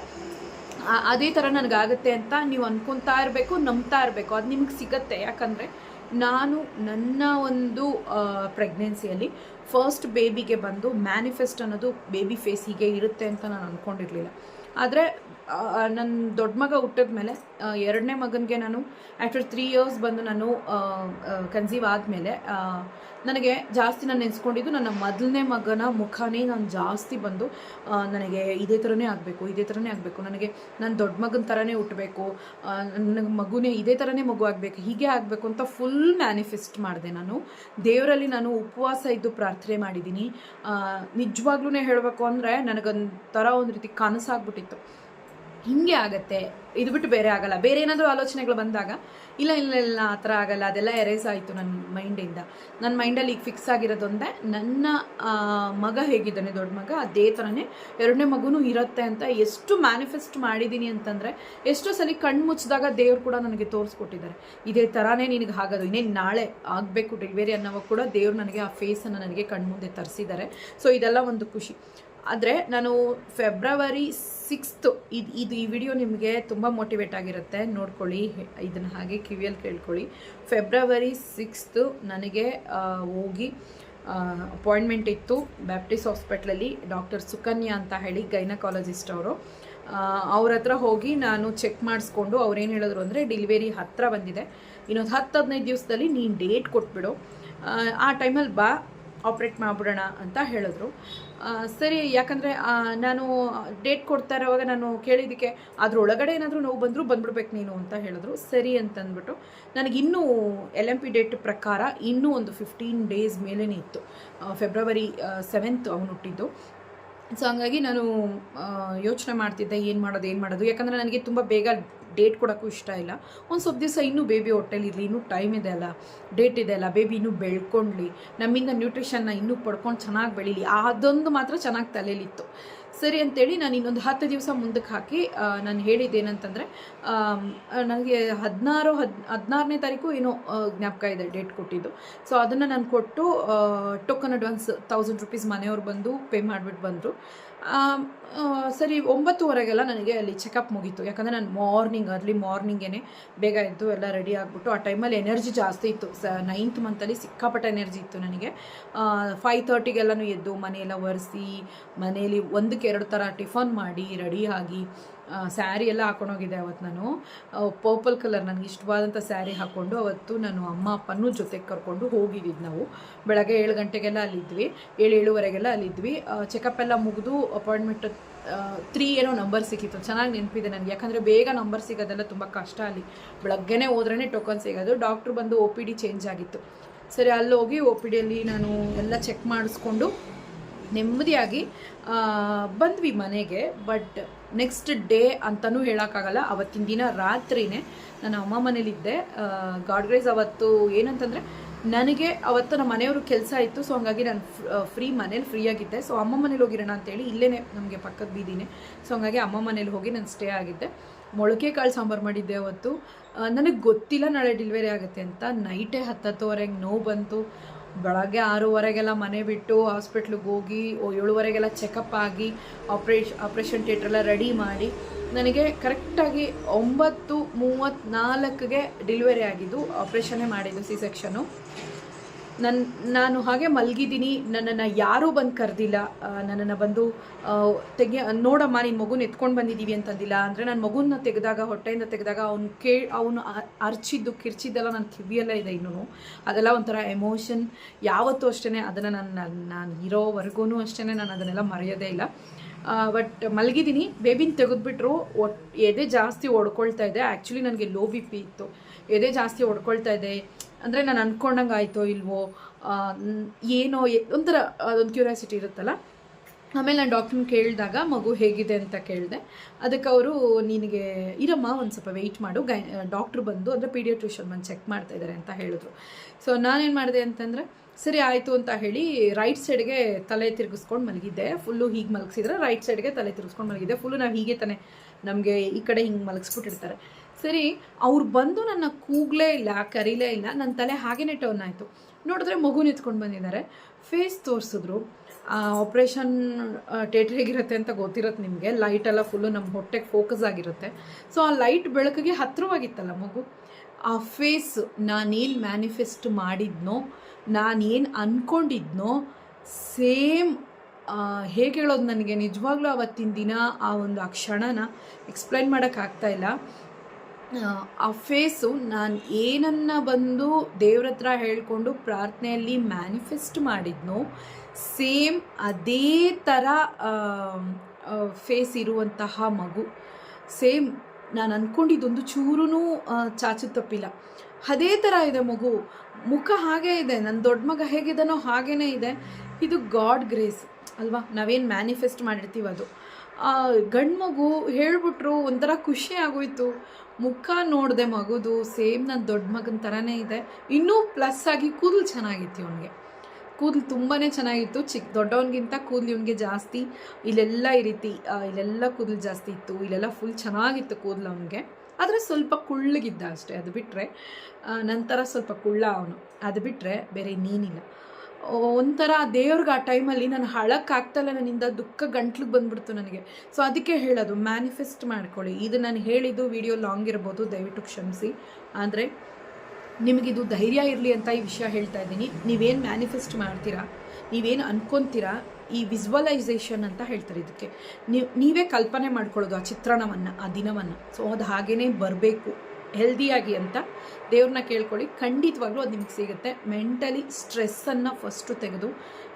ಅದೇ ಥರ ನನಗಾಗುತ್ತೆ ಅಂತ ನೀವು ಅಂದ್ಕೊತಾ ಇರಬೇಕು, ನಂಬ್ತಾ ಇರಬೇಕು. ಅದು ನಿಮಗೆ ಸಿಗತ್ತೆ. ಯಾಕಂದರೆ ನಾನು ನನ್ನ ಒಂದು ಪ್ರೆಗ್ನೆನ್ಸಿಯಲ್ಲಿ ಫಸ್ಟ್ ಬೇಬಿಗೆ ಬಂದು ಮ್ಯಾನಿಫೆಸ್ಟ್ ಅನ್ನೋದು ಬೇಬಿ ಫೇಸ್ ಹೀಗೆ ಇರುತ್ತೆ ಅಂತ ನಾನು ಅಂದ್ಕೊಂಡಿರಲಿಲ್ಲ ಆದರೆ ನನ್ನ ದೊಡ್ಡ ಮಗ ಹುಟ್ಟಿದ ಮೇಲೆ ಎರಡನೇ ಮಗನಿಗೆ ನಾನು ಆಫ್ಟರ್ ತ್ರೀ ಇಯರ್ಸ್ ಬಂದು ನಾನು ಕನ್ಸೀವ್ ಆದಮೇಲೆ ನನಗೆ ಜಾಸ್ತಿ ನಾನು ನೆನೆಸ್ಕೊಂಡಿದ್ದು ನನ್ನ ಮೊದಲನೇ ಮಗನ ಮುಖನೇ ನಾನು ಜಾಸ್ತಿ ಬಂದು ನನಗೆ ಇದೇ ಥರನೇ ಆಗಬೇಕು, ಇದೇ ಥರನೇ ಆಗಬೇಕು. ನನಗೆ ನನ್ನ ದೊಡ್ಡ ಮಗನ ಥರನೇ ಹುಟ್ಟಬೇಕು ನನ್ನ ಮಗುನೇ ಇದೇ ಥರನೇ ಮಗು ಆಗಬೇಕು, ಹೀಗೆ ಆಗಬೇಕು ಅಂತ ಫುಲ್ ಮ್ಯಾನಿಫೆಸ್ಟ್ ಮಾಡಿದೆ ನಾನು. ದೇವರಲ್ಲಿ ನಾನು ಉಪವಾಸ ಇದ್ದು ಪ್ರಾರ್ಥನೆ ಮಾಡಿದ್ದೀನಿ. ನಿಜವಾಗ್ಲೂ ಹೇಳಬೇಕು ಅಂದರೆ ನನಗೊಂಥರ ಒಂದು ರೀತಿ ಕನಸಾಗ್ಬಿಟ್ಟಿತ್ತು. ಹಿಂಗೆ ಆಗುತ್ತೆ. ಇದು ಬಿಟ್ಟು ಬೇರೆ ಆಗಲ್ಲ. ಬೇರೆ ಏನಾದರೂ ಆಲೋಚನೆಗಳು ಬಂದಾಗ, ಇಲ್ಲ ಇಲ್ಲ ಇಲ್ಲ, ಆ ಥರ ಆಗಲ್ಲ, ಅದೆಲ್ಲ ಎರೇಸ್ ಆಯಿತು ನನ್ನ ಮೈಂಡಿಂದ ನನ್ನ ಮೈಂಡಲ್ಲಿ ಈಗ ಫಿಕ್ಸ್ ಆಗಿರೋದೊಂದೇ ನನ್ನ ಮಗ ಹೇಗಿದ್ದಾನೆ, ದೊಡ್ಡ ಮಗ, ಅದೇ ಥರನೇ ಎರಡನೇ ಮಗುನೂ ಇರುತ್ತೆ ಅಂತ ಎಷ್ಟು ಮ್ಯಾನಿಫೆಸ್ಟ್ ಮಾಡಿದ್ದೀನಿ ಅಂತಂದರೆ, ಎಷ್ಟೋ ಸಲ ಕಣ್ಣು ಮುಚ್ಚಿದಾಗ ದೇವ್ರು ಕೂಡ ನನಗೆ ತೋರಿಸ್ಕೊಟ್ಟಿದ್ದಾರೆ. ಇದೇ ಥರನೇ ನಿನಗೆ ಆಗೋದು ಇನ್ನೇನು ನಾಳೆ ಆಗಬೇಕು ಡೆಲಿವರಿ ಅನ್ನೋವಾಗ ಕೂಡ ದೇವ್ರು ನನಗೆ ಆ ಫೇಸನ್ನು ನನಗೆ ಕಣ್ಮುಂದೆ ತರಿಸಿದ್ದಾರೆ. ಸೊ ಇದೆಲ್ಲ ಒಂದು ಖುಷಿ. ಆದರೆ ನಾನು ಫೆಬ್ರವರಿ ಸಿಕ್ಸ್ತು ಇದು ಇದು ಈ ವಿಡಿಯೋ ನಿಮಗೆ ತುಂಬ ಮೋಟಿವೇಟ್ ಆಗಿರುತ್ತೆ. ನೋಡ್ಕೊಳ್ಳಿ ಇದನ್ನು ಹಾಗೆ ಕಿವಿಯಲ್ಲಿ ಕೇಳ್ಕೊಳ್ಳಿ. ಫೆಬ್ರವರಿ ಸಿಕ್ಸ್ತು ನನಗೆ ಹೋಗಿ ಅಪಾಯಿಂಟ್ಮೆಂಟ್ ಇತ್ತು ಬ್ಯಾಪ್ಟಿಸ್ಟ್ ಹಾಸ್ಪಿಟ್ಲಲ್ಲಿ ಡಾಕ್ಟರ್ ಸುಕನ್ಯಾ ಅಂತ ಹೇಳಿ ಗೈನಕಾಲಜಿಸ್ಟ್ ಅವರು. ಅವ್ರ ಹತ್ರ ಹೋಗಿ ನಾನು ಚೆಕ್ ಮಾಡಿಸ್ಕೊಂಡು ಅವ್ರೇನು ಹೇಳಿದ್ರು ಅಂದರೆ ಡೆಲಿವರಿ ಹತ್ತಿರ ಬಂದಿದೆ. ಇನ್ನೊಂದು ಹತ್ತು ಹದಿನೈದು ದಿವಸದಲ್ಲಿ ನೀನು ಡೇಟ್ ಕೊಟ್ಬಿಡು. ಆ, ಟೈಮಲ್ಲಿ ಬಾ. ಆಪ್ರೇಟ್ ಮಾಡಿಬಿಡೋಣ ಅಂತ ಹೇಳಿದ್ರು. ಸರಿ, ಯಾಕಂದರೆ ನಾನು ಡೇಟ್ ಕೊಡ್ತಾ ಇರೋವಾಗ ನಾನು ಕೇಳಿದ್ದಕ್ಕೆ ಅದ್ರೊಳಗಡೆ ಏನಾದರೂ ನೋವು ಬಂದರೂ ಬಂದ್ಬಿಡ್ಬೇಕು ನೀನು ಅಂತ ಹೇಳಿದ್ರು. ಸರಿ ಅಂತಂದ್ಬಿಟ್ಟು ನನಗೆ ಇನ್ನೂ ಎಲ್ ಎಂ ಪಿ ಡೇಟ್ ಪ್ರಕಾರ ಇನ್ನೂ ಒಂದು ಫಿಫ್ಟೀನ್ ಡೇಸ್ ಮೇಲೇ ಇತ್ತು. ಫೆಬ್ರವರಿ ಸೆವೆಂತ್ ಅವನು ಹುಟ್ಟಿದ್ದು. ಸೊ ಹಂಗಾಗಿ ನಾನು ಯೋಚನೆ ಮಾಡ್ತಿದ್ದೆ, ಏನು ಮಾಡೋದು ಏನು ಮಾಡೋದು. ಯಾಕಂದರೆ ನನಗೆ ತುಂಬ ಬೇಗ ಡೇಟ್ ಕೊಡೋಕ್ಕೂ ಇಷ್ಟ ಇಲ್ಲ. ಒಂದು ಸ್ವಲ್ಪ ದಿವಸ ಇನ್ನೂ ಬೇಬಿ ಹೋಟೆಲ್ ಇರಲಿ, ಇನ್ನೂ ಟೈಮ್ ಇದೆ ಅಲ್ಲ, ಡೇಟ್ ಇದೆ ಅಲ್ಲ, ಬೇಬಿ ಇನ್ನೂ ಬೆಳ್ಕೊಳ್ಳಿ ನಮ್ಮಿಂದ ನ್ಯೂಟ್ರಿಷನ್ನ ಇನ್ನೂ ಪಡ್ಕೊಂಡು ಚೆನ್ನಾಗಿ ಬೆಳೀಲಿ, ಅದೊಂದು ಮಾತ್ರ ಚೆನ್ನಾಗಿ ತಲೆಯಲ್ಲಿತ್ತು ಸರಿ ಅಂತೇಳಿ ನಾನು ಇನ್ನೊಂದು ಹತ್ತು ದಿವಸ ಮುಂದಕ್ಕೆ ಹಾಕಿ ನಾನು ನಾನು ಹೇಳಿದ್ದೇನಂತಂದರೆ ನನಗೆ ಹದಿನಾರು, ಹದ್, ಹದಿನಾರನೇ ತಾರೀಕು ಏನೋ ಜ್ಞಾಪಕ ಇದೆ ಡೇಟ್ ಕೊಟ್ಟಿದ್ದು. ಸೊ ಅದನ್ನು ನಾನು ಕೊಟ್ಟು ಟೋಕನ್ ಅಡ್ವಾನ್ಸ್ ತೌಸಂಡ್ ರುಪೀಸ್ ಮನೆಯವ್ರು ಬಂದು, ಪೇ ಮಾಡಿಬಿಟ್ಟು ಬಂದರು. ಸರಿ, ಒಂಬತ್ತುವರೆಗೆಲ್ಲ ನನಗೆ ಅಲ್ಲಿ ಚೆಕಪ್ ಮುಗೀತು. ಯಾಕಂದರೆ ನಾನು ಮಾರ್ನಿಂಗ್ ಅರ್ಲಿ ಮಾರ್ನಿಂಗೇ ಬೇಗ ಎದ್ದು ಎಲ್ಲ ರೆಡಿ ಆಗಿಬಿಟ್ಟು ಆ ಟೈಮಲ್ಲಿ ಎನರ್ಜಿ ಜಾಸ್ತಿ ಇತ್ತು. ಸ ನೈನ್ತ್ ಮಂತಲ್ಲಿ ಸಿಕ್ಕಾಪಟ್ಟೆ ಎನರ್ಜಿ ಇತ್ತು ನನಗೆ. ಫೈವ್ ತರ್ಟಿಗೆಲ್ಲನೂ ಎದ್ದು ಮನೆಯೆಲ್ಲ ಒರೆಸಿ, ಮನೆಯಲ್ಲಿ ಒಂದಕ್ಕೆ ಎರಡು ಥರ ಟಿಫನ್ ಮಾಡಿ ರೆಡಿಯಾಗಿ ಸ್ಯಾರಿ ಎಲ್ಲ ಹಾಕೊಂಡೋಗಿದ್ದೆ ಅವತ್ತು ನಾನು. ಪರ್ಪಲ್ ಕಲರ್ ನನಗೆ ಇಷ್ಟವಾದಂಥ ಸ್ಯಾರಿ ಹಾಕ್ಕೊಂಡು ಅವತ್ತು ನಾನು ಅಮ್ಮ, ಅಪ್ಪನೂ ಜೊತೆಗೆ ಕರ್ಕೊಂಡು ಹೋಗಿದ್ದಿದ್ದು ನಾವು. ಬೆಳಗ್ಗೆ ಏಳು ಗಂಟೆಗೆಲ್ಲ ಅಲ್ಲಿದ್ವಿ. ಏಳು, ಏಳುವರೆಗೆಲ್ಲ ಅಲ್ಲಿದ್ವಿ. ಚೆಕಪ್ ಎಲ್ಲ ಮುಗಿದು ಅಪಾಯಿಂಟ್ಮೆಂಟ್ ತ್ರೀ ಏನೋ ನಂಬರ್ ಸಿಕ್ಕಿತ್ತು. ಚೆನ್ನಾಗಿ ನೆನಪಿದೆ ನನಗೆ ಯಾಕಂದರೆ ಬೇಗ ನಂಬರ್ ಸಿಗೋದೆಲ್ಲ ತುಂಬ ಕಷ್ಟ ಅಲ್ಲಿ. ಬೆಳಗ್ಗೆನೇ ಹೋದ್ರೇ ಟೋಕನ್ ಸಿಗೋದು. ಡಾಕ್ಟ್ರು ಬಂದು ಒ ಪಿ ಡಿ ಚೇಂಜ್ ಆಗಿತ್ತು. ಸರಿ ಅಲ್ಲಿ ಹೋಗಿ ಒ ಪಿ ಡಿಯಲ್ಲಿ ನಾನು ಎಲ್ಲ ಚೆಕ್ ಮಾಡಿಸ್ಕೊಂಡು ನೆಮ್ಮದಿಯಾಗಿ ಬಂದ್ವಿ ಮನೆಗೆ. ಬಟ್ ನೆಕ್ಸ್ಟ್ ಡೇ ಅಂತಲೂ ಹೇಳೋಕ್ಕಾಗಲ್ಲ. ಅವತ್ತಿನ ದಿನ ರಾತ್ರಿನೇ ನಾನು ಅಮ್ಮ ಮನೇಲಿದ್ದೆ. ಗಾಡ್ರೇಸ್ ಅವತ್ತು ಏನಂತಂದರೆ ನನಗೆ ಅವತ್ತು ನಮ್ಮ ಮನೆಯವರು ಕೆಲಸ ಇತ್ತು ಸೊ ಹಂಗಾಗಿ ನಾನು ಫ್ರೀ ಮನೇಲಿ ಫ್ರೀ ಆಗಿದ್ದೆ. ಸೊ ಅಮ್ಮ ಮನೇಲಿ ಹೋಗಿರೋಣ ಅಂತೇಳಿ ಇಲ್ಲೇ ನಮಗೆ ಪಕ್ಕದ ಬೀದಿನೇ. ಸೊ ಹಂಗಾಗಿ ಅಮ್ಮ ಮನೇಲಿ ಹೋಗಿ ನಾನು ಸ್ಟೇ ಆಗಿದ್ದೆ. ಮೊಳಕೆ ಕಾಳು ಸಾಂಬಾರು ಮಾಡಿದ್ದೆ ಅವತ್ತು. ನನಗೆ ಗೊತ್ತಿಲ್ಲ ನಾಳೆ ಡೆಲಿವರಿ ಆಗುತ್ತೆ ಅಂತ. ನೈಟೇ ಹತ್ತತ್ತುವರೆಗೆ ನೋವು ಬಂತು. ಬೆಳಗ್ಗೆ ಆರೂವರೆಗೆಲ್ಲ ಮನೆ ಬಿಟ್ಟು ಹಾಸ್ಪಿಟ್ಲಿಗೆ ಹೋಗಿ ಏಳುವರೆಗೆಲ್ಲ ಚೆಕಪ್ ಆಗಿ ಆಪ್ರೇಷ್ ಆಪ್ರೇಷನ್ ಥಿಯೇಟ್ರೆಲ್ಲ ರೆಡಿ ಮಾಡಿ, ನನಗೆ ಕರೆಕ್ಟಾಗಿ ಒಂಬತ್ತು ಮೂವತ್ತ್ನಾಲ್ಕಿಗೆ ಡೆಲಿವರಿ ಆಗಿದ್ದು ಆಪ್ರೇಷನ್ನೇ ಮಾಡಿದ್ದು ಸಿ ಸೆಕ್ಷನು ನನ್ನ ನಾನು ಹಾಗೆ ಮಲಗಿದ್ದೀನಿ, ನನ್ನನ್ನು ಯಾರೂ ಬಂದು ಕರೆದಿಲ್ಲ ನನ್ನನ್ನು ಬಂದು ತೆಗೆ, ನೋಡಮ್ಮ ನಿನ್ನ ಮಗುನ ಎತ್ಕೊಂಡು ಬಂದಿದ್ದೀವಿ ಅಂತಂದಿಲ್ಲ, ಅಂದರೆ ನಾನು ಮಗುನ ತೆಗೆದಾಗ, ಹೊಟ್ಟೆಯಿಂದ ತೆಗೆದಾಗ ಅವ್ನು ಕೇ, ಅವನು ಅರ್ಚಿದ್ದು, ಕಿರ್ಚಿದ್ದೆಲ್ಲ ನನ್ನ ಕಿವಿಯೆಲ್ಲ ಇದೆ ಇನ್ನೂ ಅದೆಲ್ಲ ಒಂಥರ ಎಮೋಷನ್. ಯಾವತ್ತೂ ಅಷ್ಟೇ ಅದನ್ನು ನಾನು ನಾನು ನಾನು ಇರೋವರೆಗೂ ಅಷ್ಟೇ ನಾನು ಅದನ್ನೆಲ್ಲ ಮರೆಯೋದೇ ಇಲ್ಲ. ಬಟ್ ಮಲಗಿದ್ದೀನಿ ಬೇಬಿನ ತೆಗೆದುಬಿಟ್ರು, ಒಟ್, ಎದೆ ಜಾಸ್ತಿ ಹೊಡ್ಕೊಳ್ತಾ ಇದೆ. ಆ್ಯಕ್ಚುಲಿ ನನಗೆ ಲೋ ಬಿ ಪಿ ಇತ್ತು. ಎದೆ ಜಾಸ್ತಿ ಹೊಡ್ಕೊಳ್ತಾ ಇದೆ. ಅಂದರೆ ನಾನು ಅಂದ್ಕೊಂಡಂಗೆ ಆಯಿತೋ ಇಲ್ವೋ ಏನೋ ಒಂಥರ ಅದೊಂದು ಕ್ಯೂರಿಯಾಸಿಟಿ ಇರುತ್ತಲ್ಲ? ಆಮೇಲೆ ನಾನು ಡಾಕ್ಟ್ರನ್ನ ಕೇಳಿದಾಗ ಮಗು ಹೇಗಿದೆ ಅಂತ ಕೇಳಿದೆ. ಅದಕ್ಕೆ ಅವರು ನಿನಗೆ, ಇರಮ್ಮ, ಒಂದು ಸ್ವಲ್ಪ ವೆಯ್ಟ್ ಮಾಡು. ಗೈ ಡಾಕ್ಟ್ರು ಬಂದು ಅಂದರೆ ಪೀಡಿಯಾಟ್ರಿಷನ್ ಬಂದು ಚೆಕ್ ಮಾಡ್ತಾ ಇದ್ದಾರೆ ಅಂತ ಹೇಳಿದ್ರು. ಸೊ ನಾನೇನು ಮಾಡಿದೆ ಅಂತಂದರೆ, ಸರಿ, ಆಯಿತು ಅಂತ ಹೇಳಿ ರೈಟ್ ಸೈಡ್ಗೆ ತಲೆ ತಿರುಗಿಸ್ಕೊಂಡು ಮಲಗಿದ್ದೆ. ಫುಲ್ಲು ಹೀಗೆ ಮಲಗಿಸಿದ್ರೆ ರೈಟ್ ಸೈಡ್ಗೆ ತಲೆ ತಿರುಗಿಸ್ಕೊಂಡು ಮಲಗಿದ್ದೆ. ಫುಲ್ಲು ನಾವು ಹೀಗೆ ತಾನೆ, ನಮಗೆ ಈ ಕಡೆ ಹಿಂಗೆ ಮಲಗಿಸ್ಬಿಟ್ಟಿರ್ತಾರೆ. ಸರಿ, ಅವ್ರು ಬಂದು ನನ್ನ ಕೂಗಲೇ ಇಲ್ಲ, ಕರೀಲೇ ಇಲ್ಲ ನನ್ನ ತಲೆ ಹಾಗೇನೆ ಟರ್ನ್ ಆಯಿತು. ನೋಡಿದ್ರೆ ಮಗು ನಿಂತ್ಕೊಂಡು ಬಂದಿದ್ದಾರೆ. ಫೇಸ್ ತೋರಿಸಿದ್ರು. ಆಪ್ರೇಷನ್ ಥಿಯೇಟ್ರ್ ಹೇಗಿರುತ್ತೆ ಅಂತ ಗೊತ್ತಿರುತ್ತೆ ನಿಮಗೆ. ಲೈಟ್ ಎಲ್ಲ ಫುಲ್ಲು ನಮ್ಮ ಹೊಟ್ಟೆಗೆ ಫೋಕಸ್ ಆಗಿರುತ್ತೆ. ಸೊ ಆ ಲೈಟ್ ಬೆಳಕಿಗೆ ಹತ್ತಿರವಾಗಿತ್ತಲ್ಲ ಮಗು? ಆ ಫೇಸ್ ನಾನೇನು ಮ್ಯಾನಿಫೆಸ್ಟ್ ಮಾಡಿದ್ನೋ, ನಾನೇನು ಅಂದ್ಕೊಂಡಿದ್ನೋ ಸೇಮ್ ಹೇಗೆ ಹೇಳೋದು ನನಗೆ? ನಿಜವಾಗ್ಲೂ ಅವತ್ತಿನ ದಿನ ಆ ಒಂದು ಆ ಕ್ಷಣನ ಎಕ್ಸ್ಪ್ಲೈನ್ ಮಾಡೋಕ್ಕಾಗ್ತಾ ಇಲ್ಲ. ಆ, ಫೇಸು ನಾನು ಏನನ್ನ ಬಂದು ದೇವ್ರ ಹತ್ರ ಹೇಳಿಕೊಂಡು ಪ್ರಾರ್ಥನೆಯಲ್ಲಿ ಮ್ಯಾನಿಫೆಸ್ಟ್ ಮಾಡಿದ್ನೋ ಸೇಮ್ ಅದೇ ಥರ ಫೇಸ್ ಇರುವಂತಹ ಮಗು. ಸೇಮ್ ನಾನು ಅಂದ್ಕೊಂಡಿದ್ದೊಂದು ಚೂರೂ ಚಾಚು ತಪ್ಪಿಲ್ಲ. ಅದೇ ಥರ ಇದೆ ಮಗು. ಮುಖ ಹಾಗೇ ಇದೆ. ನನ್ನ ದೊಡ್ಡ ಮಗ ಹೇಗಿದ್ದಾನೋ ಹಾಗೇ ಇದೆ. ಇದು ಗಾಡ್ ಗ್ರೇಸ್ ಅಲ್ವಾ? ನಾವೇನು ಮ್ಯಾನಿಫೆಸ್ಟ್ ಮಾಡಿರ್ತೀವಿ ಅದು. ಗಂಡು ಮಗು ಹೇಳ್ಬಿಟ್ರು ಒಂಥರ ಖುಷಿ ಆಗೋಯ್ತು. ಮುಖ ನೋಡಿದೆ ಮಗುದು ಸೇಮ್ ನನ್ನ ದೊಡ್ಡ ಮಗನ ಥರನೇ ಇದೆ. ಇನ್ನೂ ಪ್ಲಸ್ ಆಗಿ ಕೂದಲು ಚೆನ್ನಾಗಿತ್ತು ಇವನಿಗೆ. ಕೂದಲು ತುಂಬಾ ಚೆನ್ನಾಗಿತ್ತು. ಚಿಕ್ಕ ದೊಡ್ಡವನಿಗಿಂತ ಕೂದಲು ಇವನಿಗೆ ಜಾಸ್ತಿ. ಇಲ್ಲೆಲ್ಲ ಈ ರೀತಿ ಇಲ್ಲೆಲ್ಲ ಕೂದಲು ಜಾಸ್ತಿ ಇತ್ತು. ಇಲ್ಲೆಲ್ಲ ಫುಲ್ ಚೆನ್ನಾಗಿತ್ತು ಕೂದಲು ಅವನಿಗೆ. ಆದರೆ ಸ್ವಲ್ಪ ಕುಳ್ಳಗಿದ್ದ ಅಷ್ಟೇ, ಅದು ಬಿಟ್ಟರೆ ನಂತರ ಸ್ವಲ್ಪ ಕುಳ್ಳ ಅವನು. ಅದು ಬಿಟ್ಟರೆ ಬೇರೆ ಇನ್ನೇನಿಲ್ಲ. ಒಂಥರ ದೇವ್ರಿಗೆ ಆ ಟೈಮಲ್ಲಿ ನಾನು ಹಳಕ್ಕಾಗ್ತಲ್ಲ ನನ್ನಿಂದ ದುಃಖ ಗಂಟ್ಲಿಗೆ ಬಂದ್ಬಿಡ್ತು ನನಗೆ. ಸೊ ಅದಕ್ಕೆ ಹೇಳೋದು ಮ್ಯಾನಿಫೆಸ್ಟ್ ಮಾಡ್ಕೊಳ್ಳಿ. ಇದು ನಾನು ಹೇಳಿದ್ದು ವಿಡಿಯೋ ಲಾಂಗ್ ಇರ್ಬೋದು, ದಯವಿಟ್ಟು ಕ್ಷಮಿಸಿ. ಆದರೆ, ನಿಮಗಿದು ಧೈರ್ಯ ಇರಲಿ ಅಂತ ಈ ವಿಷಯ ಹೇಳ್ತಾ ಇದ್ದೀನಿ. ನೀವೇನು ಮ್ಯಾನಿಫೆಸ್ಟ್ ಮಾಡ್ತೀರಾ, ನೀವೇನು ಅನ್ಕೊಂತೀರಾ, ಈ ವಿಸ್ವಲೈಸೇಷನ್ ಅಂತ ಹೇಳ್ತಾರೆ ಇದಕ್ಕೆ. ನೀವು, ನೀವೇ ಕಲ್ಪನೆ ಮಾಡ್ಕೊಳ್ಳೋದು ಆ ಚಿತ್ರಣವನ್ನು, ಆ ದಿನವನ್ನು. ಸೊ ಅದು ಹಾಗೇ ಬರಬೇಕು. ಹೆಲ್ದಿಯಾಗಿ ಅಂತ ದೇವ್ರನ್ನ ಕೇಳ್ಕೊಳ್ಳಿ. ಖಂಡಿತವಾಗ್ಲೂ ಅದು ನಿಮಗೆ ಸಿಗುತ್ತೆ. ಮೆಂಟಲಿ ಸ್ಟ್ರೆಸ್ಸನ್ನು ಫಸ್ಟು ತೆಗೆದು,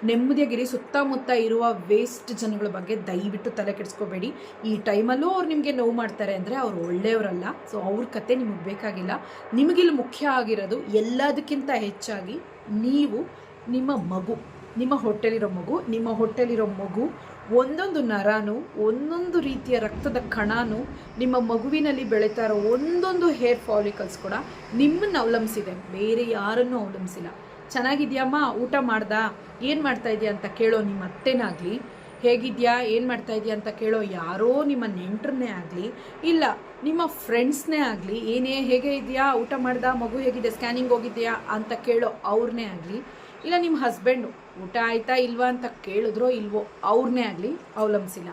ನೆಮ್ಮದಿಯಾಗಿರಿ. ಸುತ್ತಮುತ್ತ ಇರುವ ವೇಸ್ಟ್ ಜನಗಳ ಬಗ್ಗೆ ದಯವಿಟ್ಟು ತಲೆ ಕೆಡಿಸ್ಕೋಬೇಡಿ. ಈ ಟೈಮಲ್ಲೂ ಅವ್ರು ನಿಮಗೆ ನೋವು ಮಾಡ್ತಾರೆ ಅಂದರೆ ಅವ್ರು ಒಳ್ಳೆಯವರಲ್ಲ. ಸೊ ಅವ್ರ ಕತೆ ನಿಮಗೆ ಬೇಕಾಗಿಲ್ಲ. ನಿಮಗಿಲ್ಲಿ ಮುಖ್ಯ ಆಗಿರೋದು ಎಲ್ಲದಕ್ಕಿಂತ ಹೆಚ್ಚಾಗಿ ನೀವು ನಿಮ್ಮ ಮಗು, ನಿಮ್ಮ ಹೊಟ್ಟೆಲಿರೋ ಮಗು, ನಿಮ್ಮ ಹೊಟ್ಟೆಲಿರೋ ಮಗು ಒಂದೊಂದು ನರಾನು, ಒಂದೊಂದು ರೀತಿಯ ರಕ್ತದ ಕಣಾನು ನಿಮ್ಮ ಮಗುವಿನಲ್ಲಿ ಬೆಳೀತಾ ಇರೋ ಒಂದೊಂದು ಹೇರ್ ಫಾಲಿಕಲ್ಸ್ ಕೂಡ ನಿಮ್ಮನ್ನು ಅವಲಂಬಿಸಿದೆ. ಬೇರೆ ಯಾರನ್ನೂ ಅವಲಂಬಿಸಿಲ್ಲ. ಚೆನ್ನಾಗಿದೆಯಮ್ಮ? ಊಟ ಮಾಡ್ದಾ? ಏನು ಮಾಡ್ತಾ ಇದೆಯಾ ಅಂತ ಕೇಳೋ ನಿಮ್ಮ ಅತ್ತೆನಾಗಲಿ ಹೇಗಿದ್ಯಾ? ಏನು ಮಾಡ್ತಾ ಇದೆಯಾ ಅಂತ ಕೇಳೋ ಯಾರೋ ನಿಮ್ಮ ನೆಂಟ್ರನ್ನೇ ಆಗಲಿ, ಇಲ್ಲ, ನಿಮ್ಮ ಫ್ರೆಂಡ್ಸ್ನೇ ಆಗಲಿ, ಏನೇ, ಹೇಗೆ ಇದೆಯಾ? ಊಟ ಮಾಡ್ದಾ? ಮಗು ಹೇಗಿದೆ? ಸ್ಕ್ಯಾನಿಂಗ್ ಹೋಗಿದೆಯಾ? ಅಂತ ಕೇಳೋ ಅವ್ರನ್ನೇ ಆಗಲಿ ಇಲ್ಲ ನಿಮ್ಮ ಹಸ್ಬೆಂಡು ಊಟ ಆಯ್ತಾ ಇಲ್ವಾ ಅಂತ ಕೇಳಿದ್ರೋ ಇಲ್ವೋ ಅವ್ರನ್ನೇ ಆಗಲಿ ಅವಲಂಬಿಸಿಲ್ಲ.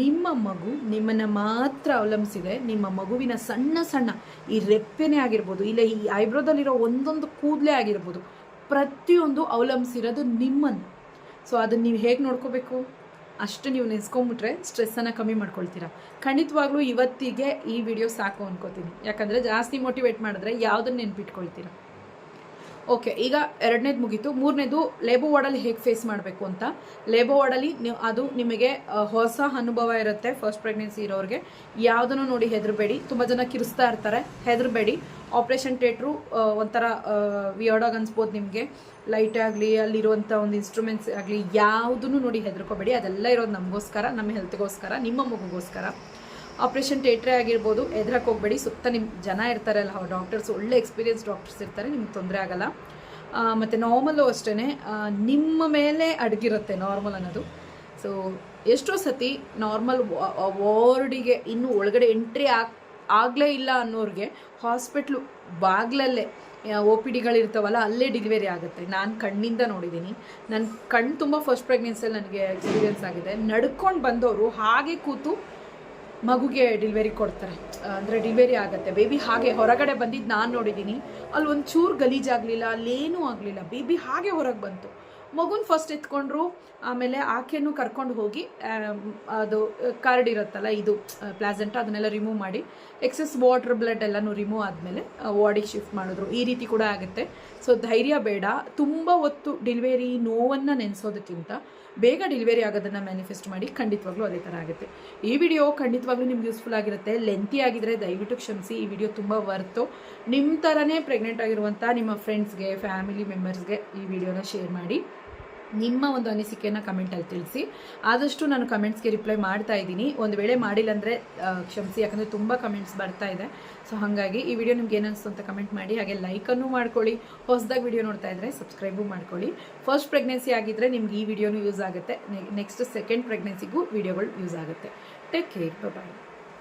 ನಿಮ್ಮ ಮಗು ನಿಮ್ಮನ್ನು ಮಾತ್ರ ಅವಲಂಬಿಸಿದೆ ನಿಮ್ಮ ಮಗುವಿನ ಸಣ್ಣ ಸಣ್ಣ ಈ ರೆಪ್ಪೆನೇ ಆಗಿರ್ಬೋದು, ಇಲ್ಲ ಈ ಐಬ್ರೋದಲ್ಲಿರೋ ಒಂದೊಂದು ಕೂದಲೇ ಆಗಿರ್ಬೋದು, ಪ್ರತಿಯೊಂದು ಅವಲಂಬಿಸಿರೋದು ನಿಮ್ಮನ್ನು. ಸೊ ಅದನ್ನು ನೀವು ಹೇಗೆ ನೋಡ್ಕೋಬೇಕು? ಅಷ್ಟು ನೀವು ನೆನೆಸ್ಕೊಂಬಿಟ್ರೆ ಸ್ಟ್ರೆಸ್ಸನ್ನು ಕಮ್ಮಿ ಮಾಡ್ಕೊಳ್ತೀರಾ. ಖಂಡಿತವಾಗ್ಲೂ ಇವತ್ತಿಗೆ ಈ ವಿಡಿಯೋ ಸಾಕು ಅನ್ಕೋತೀನಿ. ಯಾಕಂದರೆ ಜಾಸ್ತಿ ಮೋಟಿವೇಟ್ ಮಾಡಿದ್ರೆ ಯಾವುದನ್ನು ನೆನ್ಪಿಟ್ಕೊಳ್ತೀರಾ. ಓಕೆ, ಈಗ ಎರಡನೇದು ಮುಗೀತು. ಮೂರನೇದು ಲೇಬೋ ವಾರ್ಡಲ್ಲಿ ಹೇಗೆ ಫೇಸ್ ಮಾಡಬೇಕು ಅಂತ. ಲೇಬೋ ವಾರ್ಡಲ್ಲಿ ನೀವು, ಅದು ನಿಮಗೆ ಹೊಸ ಅನುಭವ ಇರುತ್ತೆ ಫಸ್ಟ್ ಪ್ರೆಗ್ನೆನ್ಸಿ ಇರೋರಿಗೆ. ಯಾವುದನ್ನು ನೋಡಿ ಹೆದರಬೇಡಿ. ತುಂಬ ಜನ ಕಿರಿಸ್ತಾ ಇರ್ತಾರೆ. ಹೆದರಬೇಡಿ. ಆಪ್ರೇಷನ್ ಥಿಯೇಟ್ರು ಒಂಥರ ವಿಯರ್ಡಾಗಿ ಅನ್ಸ್ಬೋದು ನಿಮಗೆ. ಲೈಟ್ ಆಗಲಿ ಅಲ್ಲಿರುವಂಥ ಒಂದು ಇನ್ಸ್ಟ್ರೂಮೆಂಟ್ಸ್ ಆಗಲಿ, ಯಾವುದನ್ನು ನೋಡಿ ಹೆದರ್ಕೋಬೇಡಿ. ಅದೆಲ್ಲ ಇರೋದು ನಮಗೋಸ್ಕರ, ನಮ್ಮ ಹೆಲ್ತ್ಗೋಸ್ಕರ ನಿಮ್ಮ ಮಗುಗೋಸ್ಕರ. ಆಪ್ರೇಷನ್ ಥಿಯೇಟ್ರೇ ಆಗಿರ್ಬೋದು ಎದ್ರಕ್ಕೆ ಹೋಗಬೇಡಿ. ಸುತ್ತ ನಿಮ್ಮ ಜನ ಇರ್ತಾರಲ್ಲ ಡಾಕ್ಟರ್ಸ್, ಒಳ್ಳೆ ಎಕ್ಸ್ಪೀರಿಯನ್ಸ್ ಡಾಕ್ಟರ್ಸ್ ಇರ್ತಾರೆ, ನಿಮ್ಗೆ ತೊಂದರೆ ಆಗಲ್ಲ. ಮತ್ತು ನಾರ್ಮಲ್ಲು ಅಷ್ಟೇ ನಿಮ್ಮ ಮೇಲೆ ಅಡಗಿರುತ್ತೆ ನಾರ್ಮಲ್ ಅನ್ನೋದು. ಸೊ ಎಷ್ಟೋ ಸತಿ ನಾರ್ಮಲ್ ವಾರ್ಡಿಗೆ, ಇನ್ನೂ ಒಳಗಡೆ ಎಂಟ್ರಿ ಆಗ್, ಆಗಲೇ ಇಲ್ಲ ಅನ್ನೋರಿಗೆ ಹಾಸ್ಪಿಟ್ಲು ಬಾಗ್ಲಲ್ಲೇ ಒ ಪಿ ಡಿಗಳಿರ್ತಾವಲ್ಲ ಅಲ್ಲೇ ಡೆಲಿವರಿ ಆಗುತ್ತೆ. ನಾನು ಕಣ್ಣಿಂದ ನೋಡಿದ್ದೀನಿ ನನ್ನ ಕಣ್ಣು ತುಂಬ ಫಸ್ಟ್ ಪ್ರೆಗ್ನೆನ್ಸಿಯಲ್ಲಿ ನನಗೆ ಎಕ್ಸ್ಪೀರಿಯನ್ಸ್ ಆಗಿದೆ. ನಡ್ಕೊಂಡು ಬಂದವರು ಹಾಗೆ ಕೂತು ಮಗುಗೆ ಡಿಲಿವರಿ ಕೊಡ್ತಾರೆ. ಅಂದರೆ ಡಿಲಿವರಿ ಆಗುತ್ತೆ. ಬೇಬಿ ಹಾಗೆ ಹೊರಗಡೆ ಬಂದಿದ್ದು ನಾನು ನೋಡಿದ್ದೀನಿ ಅಲ್ಲಿ ಒಂದು ಚೂರು ಗಲೀಜಾಗಲಿಲ್ಲ ಅಲ್ಲೇನೂ ಆಗಲಿಲ್ಲ. ಬೇಬಿ ಹಾಗೆ ಹೊರಗೆ ಬಂತು. ಮಗುನ ಫಸ್ಟ್ ಎತ್ಕೊಂಡ್ರು, ಆಮೇಲೆ ಆಕೆಯನ್ನು ಕರ್ಕೊಂಡು ಹೋಗಿ ಅದು ಕಾರ್ಡ್ ಇರುತ್ತಲ್ಲ, ಇದು ಪ್ಲಾಸೆಂಟ್ ಅದನ್ನೆಲ್ಲ ರಿಮೂವ್ ಮಾಡಿ ಎಕ್ಸಸ್ ವಾಟರ್ ಬ್ಲಡ್ ಎಲ್ಲನೂ ರಿಮೂವ್ ಆದಮೇಲೆ ವಾರ್ಡಿಗೆ ಶಿಫ್ಟ್ ಮಾಡಿದ್ರು. ಈ ರೀತಿ ಕೂಡ ಆಗುತ್ತೆ. ಸೊ ಧೈರ್ಯ ಬೇಡ. ತುಂಬ ಹೊತ್ತು ಡೆಲಿವರಿ ನೋವನ್ನು ನೆನೆಸೋದಕ್ಕಿಂತ ಬೇಗ ಡೆಲಿವರಿ ಆಗೋದನ್ನು ಮ್ಯಾನಿಫೆಸ್ಟ್ ಮಾಡಿ ಖಂಡಿತವಾಗ್ಲೂ ಅದೇ ಥರ ಆಗುತ್ತೆ. ಈ ವಿಡಿಯೋ ಖಂಡಿತವಾಗ್ಲೂ ನಿಮ್ಗೆ ಯೂಸ್ಫುಲ್ ಆಗಿರುತ್ತೆ. ಲೆಂತಿ ಆಗಿದ್ರೆ ದಯವಿಟ್ಟು ಕ್ಷಮಿಸಿ. ಈ ವಿಡಿಯೋ ತುಂಬ ವರ್ತು ನಿಮ್ಮ ಥರನೇ ಪ್ರೆಗ್ನೆಂಟ್ ಆಗಿರುವಂಥ ನಿಮ್ಮ ಫ್ರೆಂಡ್ಸ್ಗೆ ಫ್ಯಾಮಿಲಿ ಮೆಂಬರ್ಸ್ಗೆ ಈ ವಿಡಿಯೋನ ಶೇರ್ ಮಾಡಿ. ನಿಮ್ಮ ಒಂದು ಅನಿಸಿಕೆಯನ್ನು ಕಮೆಂಟಲ್ಲಿ ತಿಳಿಸಿ. ಆದಷ್ಟು ನಾನು ಕಮೆಂಟ್ಸ್ಗೆ ರಿಪ್ಲೈ ಮಾಡ್ತಾ ಇದ್ದೀನಿ. ಒಂದು ವೇಳೆ ಮಾಡಿಲ್ಲ ಅಂದರೆ ಕ್ಷಮಿಸಿ. ಯಾಕಂದರೆ ತುಂಬ ಕಮೆಂಟ್ಸ್ ಬರ್ತಾ ಇದೆ. ಸೊ ಹಾಗಾಗಿ ಈ ವಿಡಿಯೋ ನಿಮ್ಗೆ ಏನಿಸ್ತು ಅಂತ ಕಮೆಂಟ್ ಮಾಡಿ. ಹಾಗೆ ಲೈಕನ್ನು ಮಾಡ್ಕೊಳ್ಳಿ. ಹೊಸದಾಗಿ ವಿಡಿಯೋ ನೋಡ್ತಾ ಇದ್ದರೆ ಸಬ್ಸ್ಕ್ರೈಬು ಮಾಡ್ಕೊಳ್ಳಿ. ಫಸ್ಟ್ ಪ್ರೆಗ್ನೆನ್ಸಿ ಆಗಿದ್ದರೆ ನಿಮ್ಗೆ ಈ ವಿಡಿಯೋನು ಯೂಸ್ ಆಗುತ್ತೆ. ನೆಕ್ಸ್ಟ್ ಸೆಕೆಂಡ್ ಪ್ರೆಗ್ನೆನ್ಸಿಗೂ ವಿಡಿಯೋಗಳು ಯೂಸ್ ಆಗುತ್ತೆ. Take care bye